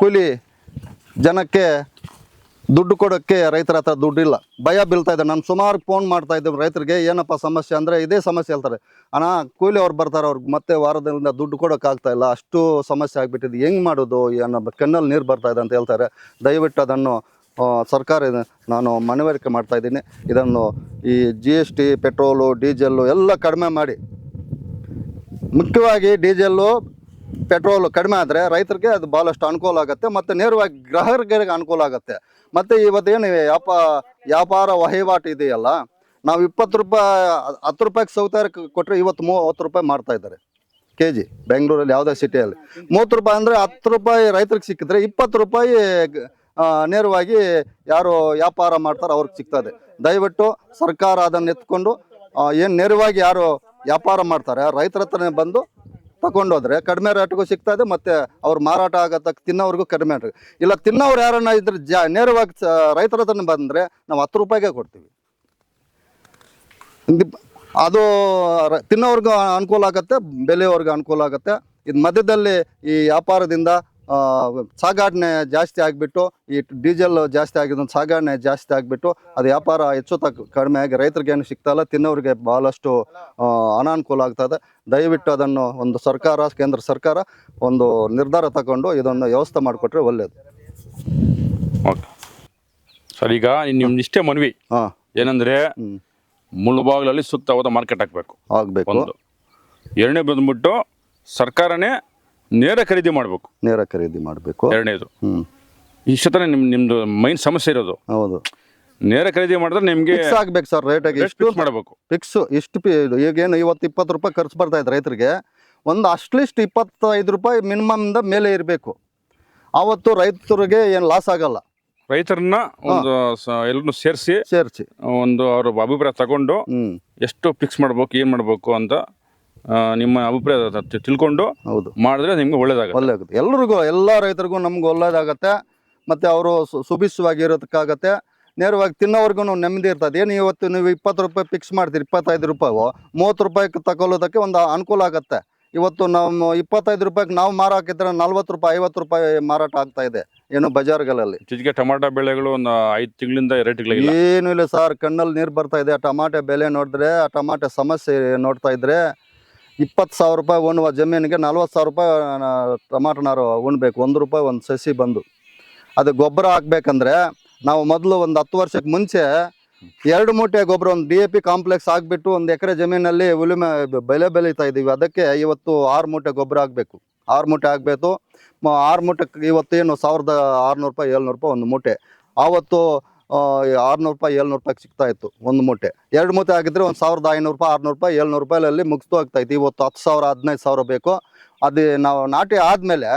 ಕೂಲಿ ಜನಕ್ಕೆ ದುಡ್ಡು ಕೊಡೋಕ್ಕೆ ರೈತರ ಹತ್ರ ದುಡ್ಡಿಲ್ಲ. ಭಯ ಬೀಳ್ತಾ ಇದೆ. ನಾನು ಸುಮಾರು ಫೋನ್ ಮಾಡ್ತಾ ಇದ್ದೇವೆ ರೈತರಿಗೆ, ಏನಪ್ಪ ಸಮಸ್ಯೆ ಅಂದರೆ ಇದೇ ಸಮಸ್ಯೆ ಹೇಳ್ತಾರೆ. ಅಣ್ಣ, ಕೂಲಿ ಅವ್ರು ಬರ್ತಾರೆ, ಅವ್ರಿಗೆ ಮತ್ತೆ ವಾರದಿಂದ ದುಡ್ಡು ಕೊಡೋಕ್ಕಾಗ್ತಾ ಇಲ್ಲ. ಅಷ್ಟು ಸಮಸ್ಯೆ ಆಗಿಬಿಟ್ಟಿದೆ. ಹೆಂಗೆ ಮಾಡೋದು? ಏನು ಕಣ್ಣಲ್ಲಿ ನೀರು ಬರ್ತಾ ಇದೆ ಅಂತ ಹೇಳ್ತಾರೆ. ದಯವಿಟ್ಟು ಅದನ್ನು ಸರ್ಕಾರ ನಾನು ಮನವರಿಕೆ ಮಾಡ್ತಾ ಇದ್ದೀನಿ. ಇದನ್ನು ಈ G S T petrol diesel ಎಲ್ಲ ಕಡಿಮೆ ಮಾಡಿ. ಮುಖ್ಯವಾಗಿ ಡೀಸೆಲ್ಲು ಪೆಟ್ರೋಲು ಕಡಿಮೆ ಆದರೆ ರೈತರಿಗೆ ಅದು ಭಾಳಷ್ಟು ಅನುಕೂಲ ಆಗುತ್ತೆ, ಮತ್ತು ನೇರವಾಗಿ ಗ್ರಾಹಕರಿಗೆ ಅನುಕೂಲ ಆಗುತ್ತೆ. ಮತ್ತು ಇವತ್ತೇನು ವ್ಯಾಪ, ವ್ಯಾಪಾರ ವಹಿವಾಟು ಇದೆಯಲ್ಲ, ನಾವು ಇಪ್ಪತ್ತು ರೂಪಾಯಿ, ಹತ್ತು ರೂಪಾಯಿಗೆ ಸೌತಾರ ಕೊಟ್ಟರೆ ಇವತ್ತು ಮೂವತ್ತು ರೂಪಾಯಿ ಮಾಡ್ತಾ ಇದ್ದಾರೆ. ಕೆ ಜಿ ಬೆಂಗಳೂರಲ್ಲಿ ಯಾವುದೇ ಸಿಟಿಯಲ್ಲಿ. ಮೂವತ್ತು ರೂಪಾಯಿ ಅಂದರೆ ಹತ್ತು ರೂಪಾಯಿ ರೈತರಿಗೆ ಸಿಕ್ಕಿದ್ರೆ ಇಪ್ಪತ್ತು ರೂಪಾಯಿ ನೇರವಾಗಿ ಯಾರು ವ್ಯಾಪಾರ ಮಾಡ್ತಾರೋ, ಅವ್ರಿಗೆ ಸಿಗ್ತದೆ ದಯವಿಟ್ಟು ಸರ್ಕಾರ ಅದನ್ನು ಎತ್ಕೊಂಡು ಏನು ನೇರವಾಗಿ ಯಾರು ವ್ಯಾಪಾರ ಮಾಡ್ತಾರೆ, ರೈತರ ಹತ್ರನೇ ಬಂದು ತಗೊಂಡೋದ್ರೆ ಕಡಿಮೆ ರೇಟ್ಗೂ ಸಿಗ್ತಾ ಇದೆ, ಮತ್ತು ಅವ್ರು ಮಾರಾಟ ಆಗತ್ತ ತಿನ್ನೋರ್ಗೂ ಕಡಿಮೆ ಇಲ್ಲ ತಿನ್ನೋರು ಯಾರನ್ನ ಇದ್ರೆ ಜಾ, ನೇರವಾಗಿ ರೈತರ ಹತ್ರನೇ ಬಂದರೆ ನಾವು ಹತ್ತು ರೂಪಾಯಿಗೆ ಕೊಡ್ತೀವಿ. ಅದು ತಿನ್ನೋರ್ಗೂ ಅನುಕೂಲ ಆಗುತ್ತೆ ಬೆಲೆಯವ್ರಿಗೆ ಅನುಕೂಲ ಆಗುತ್ತೆ. ಇದು ಮಧ್ಯದಲ್ಲಿ ಈ ವ್ಯಾಪಾರದಿಂದ ಸಾಗಾಣೆ ಜಾಸ್ತಿ ಆಗಿಬಿಟ್ಟು ಈ ಡೀಸೆಲ್ ಜಾಸ್ತಿ ಆಗಿದ್ದು ಸಾಗಾಣೆ ಜಾಸ್ತಿ ಆಗಿಬಿಟ್ಟು ಅದು ವ್ಯಾಪಾರ ಹೆಚ್ಚು ತಕ್ಕ ಕಡಿಮೆ ಆಗಿ ರೈತರಿಗೆ ಏನು ಸಿಗ್ತಾ ಇಲ್ಲ ತಿನ್ನೋರಿಗೆ ಭಾಳಷ್ಟು ಅನಾನುಕೂಲ ಆಗ್ತದೆ ದಯವಿಟ್ಟು ಅದನ್ನು ಒಂದು ಸರ್ಕಾರ ಕೇಂದ್ರ ಸರ್ಕಾರ ಒಂದು ನಿರ್ಧಾರ ತಗೊಂಡು ಇದನ್ನು ವ್ಯವಸ್ಥೆ ಮಾಡಿಕೊಟ್ರೆ ಒಳ್ಳೆಯದು ಓಕೆ. ಸರ್ ಈಗ ನಿಮ್ಮ ಇಷ್ಟೇ ಮನವಿ. ಹಾಂ. ಏನಂದರೆ ಮುಳುಬಾಗ್ಲಲ್ಲಿ ಸೂಕ್ತವಾದ ಮಾರ್ಕೆಟ್ ಹಾಕಬೇಕು. ಆಗಬೇಕು. ಎರಡನೇ ಬಂದ್ಬಿಟ್ಟು ಸರ್ಕಾರನೇ ನೇರ ಖರೀದಿ ಮಾಡಬೇಕು. ನೇರ ಖರೀದಿ ಮಾಡಬೇಕು. ಎರಡನೇದು. ಹ್ಞೂ ಇಷ್ಟೇ ನಿಮ್ಮ ನಿಮ್ಮದು ಮೈನ್ ಸಮಸ್ಯೆ ಇರೋದು. ಹೌದು. ನೇರ ಖರೀದಿ ಮಾಡಿದ್ರೆ ನಿಮಗೆ ಫಿಕ್ಸ್ ಆಗ್ಬೇಕು ಸರ್ ರೇಟಾಗಿ ಎಷ್ಟು ಮಾಡಬೇಕು. ಫಿಕ್ಸ್ ಇಷ್ಟು ಪಿ ಈಗೇನು ಇವತ್ತು ಇಪ್ಪತ್ತು ರೂಪಾಯಿ ಖರ್ಚು ಬರ್ತಾ ಇದೆ ರೈತರಿಗೆ ಒಂದು ಅಟ್ಲೀಸ್ಟ್ ಇಪ್ಪತ್ತೈದು ರೂಪಾಯಿ ಮಿನಿಮಮ್ದ ಮೇಲೆ ಇರಬೇಕು. ಆವತ್ತು ರೈತರಿಗೆ ಏನು ಲಾಸ್ ಆಗಲ್ಲ. ರೈತರನ್ನ ಒಂದು ಎಲ್ಲರೂ ಸೇರಿಸಿ ಸೇರಿಸಿ. ಒಂದು ಅವ್ರ ಅಭಿಪ್ರಾಯ ತಗೊಂಡು ಹ್ಞೂ ಎಷ್ಟು ಫಿಕ್ಸ್ ಮಾಡ್ಬೇಕು ಏನು ಮಾಡಬೇಕು ಅಂತ ನಿಮ್ಮ ಅಭಿಪ್ರಾಯ ತಿಳ್ಕೊಂಡು ಹೌದು. ಮಾಡಿದ್ರೆ ನಿಮ್ಗೆ ಒಳ್ಳೇದಾಗುತ್ತೆ. ಒಳ್ಳೆಯಾಗುತ್ತೆ ಎಲ್ಲರಿಗೂ ಎಲ್ಲ ರೈತರಿಗೂ ನಮ್ಗೆ ಒಳ್ಳೇದಾಗತ್ತೆ. ಮತ್ತು ಅವರು ಸುಭಿಕ್ಷವಾಗಿ ಇರೋದಕ್ಕಾಗತ್ತೆ ನೇರವಾಗಿ ತಿನ್ನೋರ್ಗು ನೆಮ್ಮದಿ ಇರ್ತದೆ. ಏನು ಇವತ್ತು ನೀವು ಇಪ್ಪತ್ತು ರೂಪಾಯಿ ಫಿಕ್ಸ್ ಮಾಡ್ತೀರಿ ಇಪ್ಪತ್ತೈದು ರೂಪಾಯಿ ಮೂವತ್ತು ರೂಪಾಯಿಗೆ ತಗೊಳ್ಳೋದಕ್ಕೆ ಒಂದು ಅನುಕೂಲ ಆಗುತ್ತೆ. ಇವತ್ತು ನಾವು ಇಪ್ಪತ್ತೈದು ರೂಪಾಯಿಗೆ ನಾವು ಮಾರಾಕಿದ್ರೆ ನಲ್ವತ್ತು ರೂಪಾಯಿ ಐವತ್ತು ರೂಪಾಯಿ ಮಾರಾಟ ಆಗ್ತಾ ಇದೆ. ಏನು ಬಜಾರ್ಗಳಲ್ಲಿ. ಇತ್ತೀಚೆಗೆ ಟೊಮಾಟೊ ಬೆಳೆಗಳು ಒಂದು ಐದು ತಿಂಗಳಿಂದ ರೇಟ್ಗಳಿಲ್ಲ ಏನು ಇಲ್ಲ ಸರ್. ಕಣ್ಣಲ್ಲಿ ನೀರು ಬರ್ತಾ ಇದೆ. ಆ ಟಮಾಟೆ ಬೆಲೆ ನೋಡಿದ್ರೆ ಆ ಟಮಾಟೆ ಸಮಸ್ಯೆ ನೋಡ್ತಾ ಇದ್ರೆ ಇಪ್ಪತ್ತು ಸಾವಿರ ರೂಪಾಯಿ ಉಣ್ಣುವ ಜಮೀನಿಗೆ ನಲ್ವತ್ತು ಸಾವಿರ ರೂಪಾಯಿ ಟೊಮಾಟೊ ನಾರು ಉಣ್ಬೇಕು. ಒಂದು ರೂಪಾಯಿ ಒಂದು ಸಸಿ ಬಂದು. ಅದು ಗೊಬ್ಬರ ಹಾಕ್ಬೇಕಂದ್ರೆ ನಾವು ಮೊದಲು ಒಂದು ಹತ್ತು ವರ್ಷಕ್ಕೆ ಮುಂಚೆ ಎರಡು ಮೂಟೆ ಗೊಬ್ಬರ, ಒಂದು ಡಿ ಎ ಪಿ ಕಾಂಪ್ಲೆಕ್ಸ್ ಹಾಕ್ಬಿಟ್ಟು ಒಂದು ಎಕರೆ ಜಮೀನಲ್ಲಿ ಉಳುಮೆ ಬೆಲೆ ಬೆಳೆ ಬೆಳೀತಾ ಇದ್ದೀವಿ. ಅದಕ್ಕೆ ಇವತ್ತು ಆರು ಮೂಟೆ ಗೊಬ್ಬರ ಹಾಕ್ಬೇಕು. ಆರು ಮೂಟೆ ಆಗಬೇಕು ಆರು ಮೂಟೆ ಇವತ್ತೇನು ಸಾವಿರದ ಆರುನೂರು ರೂಪಾಯಿ, ಏಳ್ನೂರು ರೂಪಾಯಿ ಒಂದು ಮೂಟೆ. ಆವತ್ತು ಆರುನೂರು ರೂಪಾಯಿ, ಏಳ್ನೂರು ರೂಪಾಯಿಗೆ ಸಿಗ್ತಾ ಇತ್ತು ಒಂದು ಮೂಟೆ. ಎರಡು ಮೂಟೆ ಹಾಕಿದ್ರೆ ಒಂದು ಸಾವಿರದ ಐನೂರು ರೂಪಾಯಿ, ಆರುನೂರು ರೂಪಾಯಿ, ಏಳ್ನೂರು ರೂಪಾಯಲ್ಲಿ ಮುಗಿಸ್ತು ಇತ್ತು. ಇವತ್ತು ಹತ್ತು ಸಾವಿರ, ಹದಿನೈದು ಸಾವಿರ ಬೇಕು. ಅದು ನಾವು ನಾಟಿ ಆದಮೇಲೆ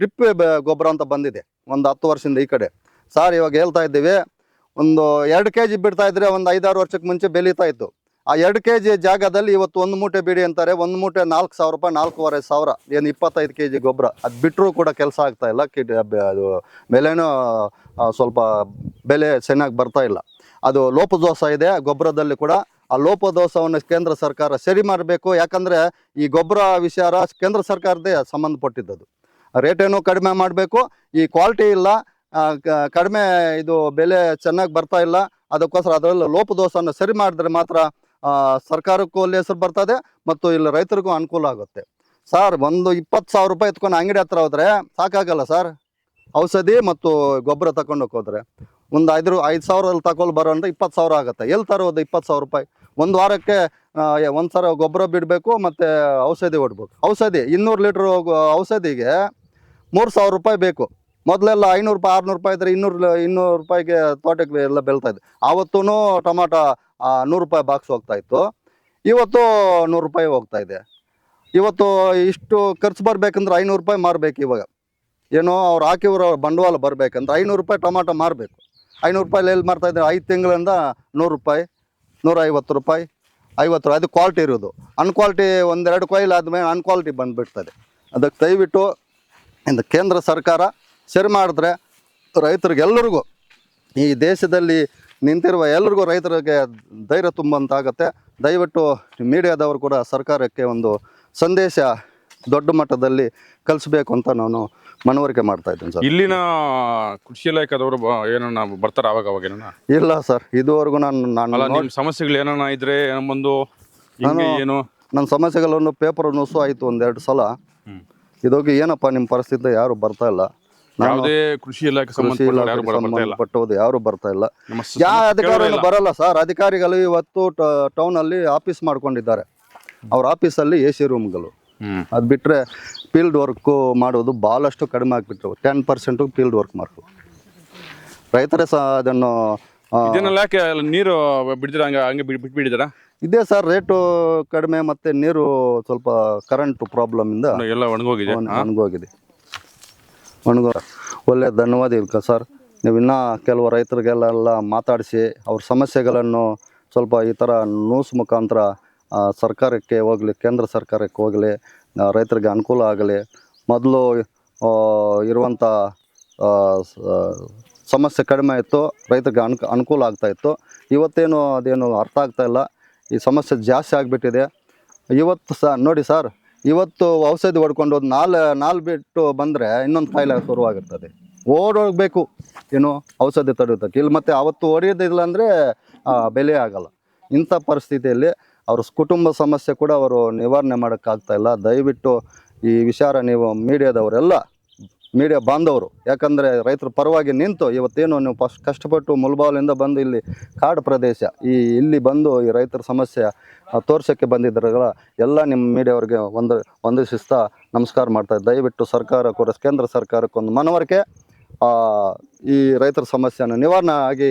ಡ್ರಿಪ್ ಗೊಬ್ಬರ ಅಂತ ಬಂದಿದೆ. ಒಂದು ಹತ್ತು ವರ್ಷದಿಂದ ಈ ಕಡೆ. ಸಾರ್ ಇವಾಗ ಹೇಳ್ತಾ ಇದ್ದೀವಿ, ಒಂದು ಎರಡು ಕೆ ಜಿ ಬಿಡ್ತಾ ಇದ್ರೆ ಒಂದು ಐದಾರು ವರ್ಷಕ್ಕೆ ಮುಂಚೆ ಬೆಳೀತಾ ಇತ್ತು. ಆ ಎರಡು ಕೆ ಜಿ ಜಾಗದಲ್ಲಿ ಇವತ್ತು ಒಂದು ಮೂಟೆ ಬಿಡಿ ಅಂತಾರೆ, ಒಂದು ಮೂಟೆ ನಾಲ್ಕು ಸಾವಿರ ರೂಪಾಯಿ, ನಾಲ್ಕೂವರೆ ಸಾವಿರ, ಏನು ಇಪ್ಪತ್ತೈದು ಕೆ ಜಿ ಗೊಬ್ಬರ. ಅದು ಬಿಟ್ಟರೂ ಕೂಡ ಕೆಲಸ ಆಗ್ತಾ ಇಲ್ಲ, ಕಿಟ್ ಅದು ಬೆಲೆನೂ ಸ್ವಲ್ಪ ಬೆಲೆ ಚೆನ್ನಾಗಿ ಬರ್ತಾ ಇಲ್ಲ. ಅದು ಲೋಪದೋಷ ಇದೆ ಗೊಬ್ಬರದಲ್ಲಿ ಕೂಡ. ಆ ಲೋಪದೋಷವನ್ನು ಕೇಂದ್ರ ಸರ್ಕಾರ ಸರಿ ಮಾಡಬೇಕು, ಯಾಕಂದರೆ ಈ ಗೊಬ್ಬರ ವಿಚಾರ ಕೇಂದ್ರ ಸರ್ಕಾರದೇ ಸಂಬಂಧಪಟ್ಟಿದ್ದದು. ರೇಟೇನು ಕಡಿಮೆ ಮಾಡಬೇಕು, ಈ ಕ್ವಾಲಿಟಿ ಇಲ್ಲ ಕಡಿಮೆ ಇದು ಬೆಲೆ ಚೆನ್ನಾಗಿ ಬರ್ತಾ ಇಲ್ಲ, ಅದಕ್ಕೋಸ್ಕರ ಅದರಲ್ಲಿ ಲೋಪದೋಷವನ್ನು ಸರಿ ಮಾಡಿದ್ರೆ ಮಾತ್ರ ಸರ್ಕಾರಕ್ಕೂ ಅಲ್ಲಿ ಹೆಸರು ಬರ್ತದೆ ಮತ್ತು ಇಲ್ಲಿ ರೈತರಿಗೂ ಅನುಕೂಲ ಆಗುತ್ತೆ. ಸರ್, ಒಂದು ಇಪ್ಪತ್ತು ಸಾವಿರ ರೂಪಾಯಿ ಎತ್ಕೊಂಡು ಅಂಗಡಿ ಹತ್ರ ಹೋದ್ರೆ ಸಾಕಾಗಲ್ಲ ಸರ್? ಔಷಧಿ ಮತ್ತು ಗೊಬ್ಬರ ತಗೊಂಡೋಗಿ ಹೋದ್ರೆ. ಒಂದು ಐದು ಐದು ಸಾವಿರದಲ್ಲಿ ತಗೊಂಡು ಬರೋ ಅಂದ್ರೆ ಇಪ್ಪತ್ತು ಸಾವಿರ ಆಗುತ್ತೆ. ಎಲ್ಲಿ ತರೋದು ಇಪ್ಪತ್ತು ಸಾವಿರ ರೂಪಾಯಿ? ಒಂದು ವಾರಕ್ಕೆ ಒಂದು ಸಲ ಗೊಬ್ಬರ ಬಿಡಬೇಕು ಮತ್ತು ಔಷಧಿ ಹೊಡ್ಬೇಕು. ಔಷಧಿ, ಇನ್ನೂರು ಲೀಟ್ರ್ ಔಷಧಿಗೆ ಮೂರು ಸಾವಿರ ರೂಪಾಯಿ ಬೇಕು. ಮೊದಲೆಲ್ಲ ಐನೂರು ರೂಪಾಯಿ, ಆರುನೂರು ರೂಪಾಯಿ ಇದ್ರೆ ಇನ್ನೂರು ಇನ್ನೂರು ರೂಪಾಯಿಗೆ ತೋಟಕ್ಕೆ ಎಲ್ಲ ಬೆಳ್ತಾ ಇದ್ದು. ಆವತ್ತೂ ಟೊಮಾಟ ನೂರು ರೂಪಾಯಿ ಬಾಕ್ಸ್ ಹೋಗ್ತಾ ಇತ್ತು. ಇವತ್ತು ನೂರು ರೂಪಾಯಿ ಹೋಗ್ತಾ ಇದೆ. ಇವತ್ತು ಇಷ್ಟು ಖರ್ಚು ಬರಬೇಕಂದ್ರೆ ಐನೂರು ರೂಪಾಯಿ ಮಾರಬೇಕು ಇವಾಗ. ಏನೋ ಅವ್ರು ಹಾಕಿವ್ರ ಬಂಡವಾಳ ಬರಬೇಕಂದ್ರೆ ಐನೂರು ರೂಪಾಯಿ ಟೊಮಾಟೊ ಮಾರಬೇಕು. ಐನೂರು ರೂಪಾಯಿ ಎಲ್ಲಿ ಮಾರ್ತಾ ಇದ್ದಾರೆ? ಐದು ತಿಂಗಳಿಂದ ನೂರು ರೂಪಾಯಿ ನೂರ ಐವತ್ತು ರೂಪಾಯಿ ಐವತ್ತು ರೂಪಾಯಿ. ಅದು ಕ್ವಾಲಿಟಿ ಇರೋದು. ಅನ್ಕ್ವಾಲಿಟಿ ಒಂದೆರಡು ಕೊಯ್ಲು ಆದಮೇಲೆ ಅನ್ಕ್ವಾಲಿಟಿ ಬಂದುಬಿಡ್ತದೆ. ಅದಕ್ಕೆ ದಯವಿಟ್ಟು ಇಂದು ಕೇಂದ್ರ ಸರ್ಕಾರ ಸರಿ ಮಾಡಿದ್ರೆ ರೈತರಿಗೆಲ್ಲರಿಗೂ ಈ ದೇಶದಲ್ಲಿ ನಿಂತಿರುವ ಎಲ್ರಿಗೂ ರೈತರಿಗೆ ಧೈರ್ಯ ತುಂಬಂತಾಗತ್ತೆ. ದಯವಿಟ್ಟು ಮೀಡಿಯಾದವರು ಕೂಡ ಸರ್ಕಾರಕ್ಕೆ ಒಂದು ಸಂದೇಶ ದೊಡ್ಡ ಮಟ್ಟದಲ್ಲಿ ಕಲಿಸ್ಬೇಕು ಅಂತ ನಾನು ಮನವರಿಕೆ ಮಾಡ್ತಾ ಇದ್ದೀನಿ ಸರ್. ಇಲ್ಲಿನ ಕೃಷಿ ಇಲಾಖೆದವರು ಏನನ್ನ ಬರ್ತಾರೆ ಅವಾಗ ಅವಾಗ ಏನನ್ನ? ಇಲ್ಲ ಸರ್ ಇದುವರೆಗೂ ನಾನು ನಾನು ನಿಮ್ಮ ಸಮಸ್ಯೆಗಳು ಏನನ್ನ ಇದ್ರೆ ಬಂದು ನಾನು- ಏನು? ನನ್ನ ಸಮಸ್ಯೆಗಳನ್ನು ಪೇಪರ್ ನುಸು ಆಯಿತು ಒಂದೆರಡು ಸಲ. ಇದೋಗಿ ಏನಪ್ಪ ನಿಮ್ಮ ಪರಿಸ್ಥಿತಿ ಯಾರು ಬರ್ತಾ ಇಲ್ಲ. ಯಾವುದೇ ಕೃಷಿ ಇಲಾಖೆ ಕೃಷಿ ಯಾರು ಬರ್ತಾ ಇಲ್ಲ. ಸಂಬಂಧಪಟ್ಟವ್ರು ಯಾರು ಬರ್ತಾ ಇಲ್ಲ. ನಮ್ಮ ಸ- ಯಾವ ಸಮಸ್ಯೆ ಅಧಿಕಾರಿನೂ ಕೇಳೋದೇ ಇಲ್ಲ. ಬರಲ್ಲ ಸರ್. ಅಧಿಕಾರಿಗಳು ಇವತ್ತು ಟೌನ್ ಅಲ್ಲಿ ಆಫೀಸ್ ಮಾಡ್ಕೊಂಡಿದ್ದಾರೆ. ಅವ್ರ ಆಫೀಸಲ್ಲಿ ಎ ಸಿ ರೂಮ್ಗಳು. ಅದ್ ಬಿಟ್ರೆ ಫೀಲ್ಡ್ ವರ್ಕ್ ಮಾಡೋದು ಬಹಳಷ್ಟು ಕಡಿಮೆ ಆಗ್ಬಿಟ್ರು ten percent field work mark ರೈತರೇ ಸಹ ಅದನ್ನು ಇದನ್ನೆಲ್ಲ ನೀರು ಬಿಡ್ದಿರ ಹಂಗೆ ಹಂಗೆ ಇದೇ ಸರ್. ರೇಟು ಕಡಿಮೆ ಮತ್ತೆ ನೀರು ಸ್ವಲ್ಪ ಕರೆಂಟ್ ಪ್ರಾಬ್ಲಮಿಂದ ಎಲ್ಲ ಒಣಗೋಗಿದೆ? ಒಣಗೋಗಿದೆ. ಒಣಗೋ ಒಳ್ಳೆ ಧನ್ಯವಾದ ಇಲ್ಕ ಸರ್. ನೀವು ಇನ್ನೂ ಕೆಲವು ರೈತರಿಗೆಲ್ಲ ಮಾತಾಡಿಸಿ ಅವ್ರ ಸಮಸ್ಯೆಗಳನ್ನು ಸ್ವಲ್ಪ ಈ ಥರ ನ್ಯೂಸ್ ಮುಖಾಂತರ ಸರ್ಕಾರಕ್ಕೆ ಹೋಗಲಿ, ಕೇಂದ್ರ ಸರ್ಕಾರಕ್ಕೆ ಹೋಗಲಿ ರೈತರಿಗೆ ಅನುಕೂಲ ಆಗಲಿ, ಮೊದಲು ಇರುವಂಥ ಸಮಸ್ಯೆ ಕಡಿಮೆ ಇತ್ತು, ರೈತರಿಗೆ ಅನ್ಕ ಅನುಕೂಲ ಆಗ್ತಾಯಿತ್ತು ಇವತ್ತೇನು ಅದೇನು ಅರ್ಥ ಆಗ್ತಾಯಿಲ್ಲ ಈ ಸಮಸ್ಯೆ ಜಾಸ್ತಿ ಆಗಿಬಿಟ್ಟಿದೆ. ಇವತ್ತು ಸಹ ನೋಡಿ ಸರ್ ಇವತ್ತು ಔಷಧಿ ಹೊಡ್ಕೊಂಡು ಒಂದು ನಾಲ್ ನಾಲ್ ಬಿಟ್ಟು ಬಂದರೆ ಇನ್ನೊಂದು ಕಾಯಿಲೆ ಶುರುವಾಗಿರ್ತದೆ. ಓಡೋಗ್ಬೇಕು ಏನು ಔಷಧಿ ತಡೆಯೋದಕ್ಕೆ ಇಲ್ಲಿ, ಮತ್ತೆ ಅವತ್ತು ಹೊಡೆಯೋದಿಲ್ಲ ಅಂದರೆ ಬೆಲೆ ಆಗಲ್ಲ. ಇಂಥ ಪರಿಸ್ಥಿತಿಯಲ್ಲಿ ಅವ್ರ ಕುಟುಂಬ ಸಮಸ್ಯೆ ಕೂಡ ಅವರು ನಿವಾರಣೆ ಮಾಡೋಕ್ಕಾಗ್ತಾ ಇಲ್ಲ. ದಯವಿಟ್ಟು ಈ ವಿಚಾರ ನೀವು ಮೀಡಿಯಾದವರೆಲ್ಲ ಮೀಡಿಯಾ ಬಾಂಧವರು ಯಾಕಂದರೆ ರೈತರ ಪರವಾಗಿ ನಿಂತು ಇವತ್ತೇನು ನೀವು ಫಸ್ಟ್ ಕಷ್ಟಪಟ್ಟು ಮುಲ್ಬಾವ್ಲಿಂದ ಬಂದು ಇಲ್ಲಿ ಕಾಡು ಪ್ರದೇಶ, ಈ ಇಲ್ಲಿ ಬಂದು ಈ ರೈತರ ಸಮಸ್ಯೆ ತೋರ್ಸೋಕ್ಕೆ ಬಂದಿದ್ದಾರಲ್ಲ, ಎಲ್ಲ ನಿಮ್ಮ ಮೀಡಿಯಾವ್ರಿಗೆ ಒಂದು ಒಂದು ವಂದಿಸ್ತಾ ನಮಸ್ಕಾರ ಮಾಡ್ತಾರೆ ದಯವಿಟ್ಟು ಸರ್ಕಾರ ಕೂಡ, ಕೇಂದ್ರ ಸರ್ಕಾರಕ್ಕೊಂದು ಮನವರಿಕೆ ಈ ರೈತರ ಸಮಸ್ಯೆಯನ್ನು ನಿವಾರಣೆ ಆಗಿ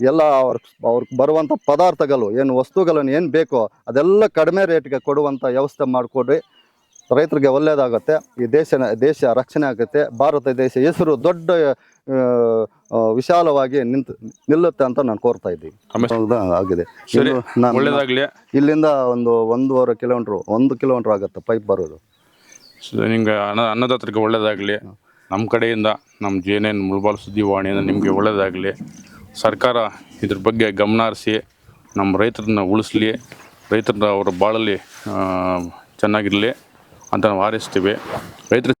ಎಲ್ಲ ಅವ್ರ ಅವ್ರಿಗೆ ಬರುವಂಥ ಪದಾರ್ಥಗಳು, ಏನು ವಸ್ತುಗಳನ್ನು ಏನು ಬೇಕೋ ಅದೆಲ್ಲ ಕಡಿಮೆ ರೇಟ್ಗೆ ಕೊಡುವಂಥ ವ್ಯವಸ್ಥೆ ಮಾಡಿಕೊಡ್ರಿ. ರೈತರಿಗೆ ಒಳ್ಳೆಯದಾಗುತ್ತೆ ಈ ದೇಶ ದೇಶ ರಕ್ಷಣೆ ಆಗುತ್ತೆ ಭಾರತ ದೇಶ ಹೆಸರು ದೊಡ್ಡ ವಿಶಾಲವಾಗಿ ನಿಂತು ನಿಲ್ಲುತ್ತೆ ಅಂತ ನಾನು ಕೋರ್ತಾ ಇದ್ದೀನಿ. ಆಗಿದೆ. ಒಳ್ಳೇದಾಗ್ಲಿ. ಇಲ್ಲಿಂದ ಒಂದು ಒಂದೂವರೆ ಕಿಲೋಮೀಟ್ರು ಒಂದು ಕಿಲೋಮೀಟ್ರ್ ಆಗುತ್ತೆ ಪೈಪ್ ಬರೋದು. ನಿಮಗೆ ನಿಮ್ಗೆ ಅನ್ನ ಅನ್ನದಾತರಿಗೆ ಒಳ್ಳೆಯದಾಗಲಿ ನಮ್ಮ ಕಡೆಯಿಂದ ನಮ್ಮ ಜೆ ಎನ್ ಎನ್ ಮುಳ್ಬಾಲ್ ಸುದ್ದಿವಾಣಿಯಿಂದ ನಿಮಗೆ ಒಳ್ಳೆಯದಾಗಲಿ ಸರ್ಕಾರ ಇದ್ರ ಬಗ್ಗೆ ಗಮನ ಹರಿಸಿ ನಮ್ಮ ರೈತರನ್ನ ಉಳಿಸ್ಲಿ ರೈತರನ್ನ ಅವರ ಬಾಳಲ್ಲಿ ಚೆನ್ನಾಗಿರಲಿ. ಅಂತ ನಾವು ಹಾರೈಸ್ತೀವಿ ರೈತರ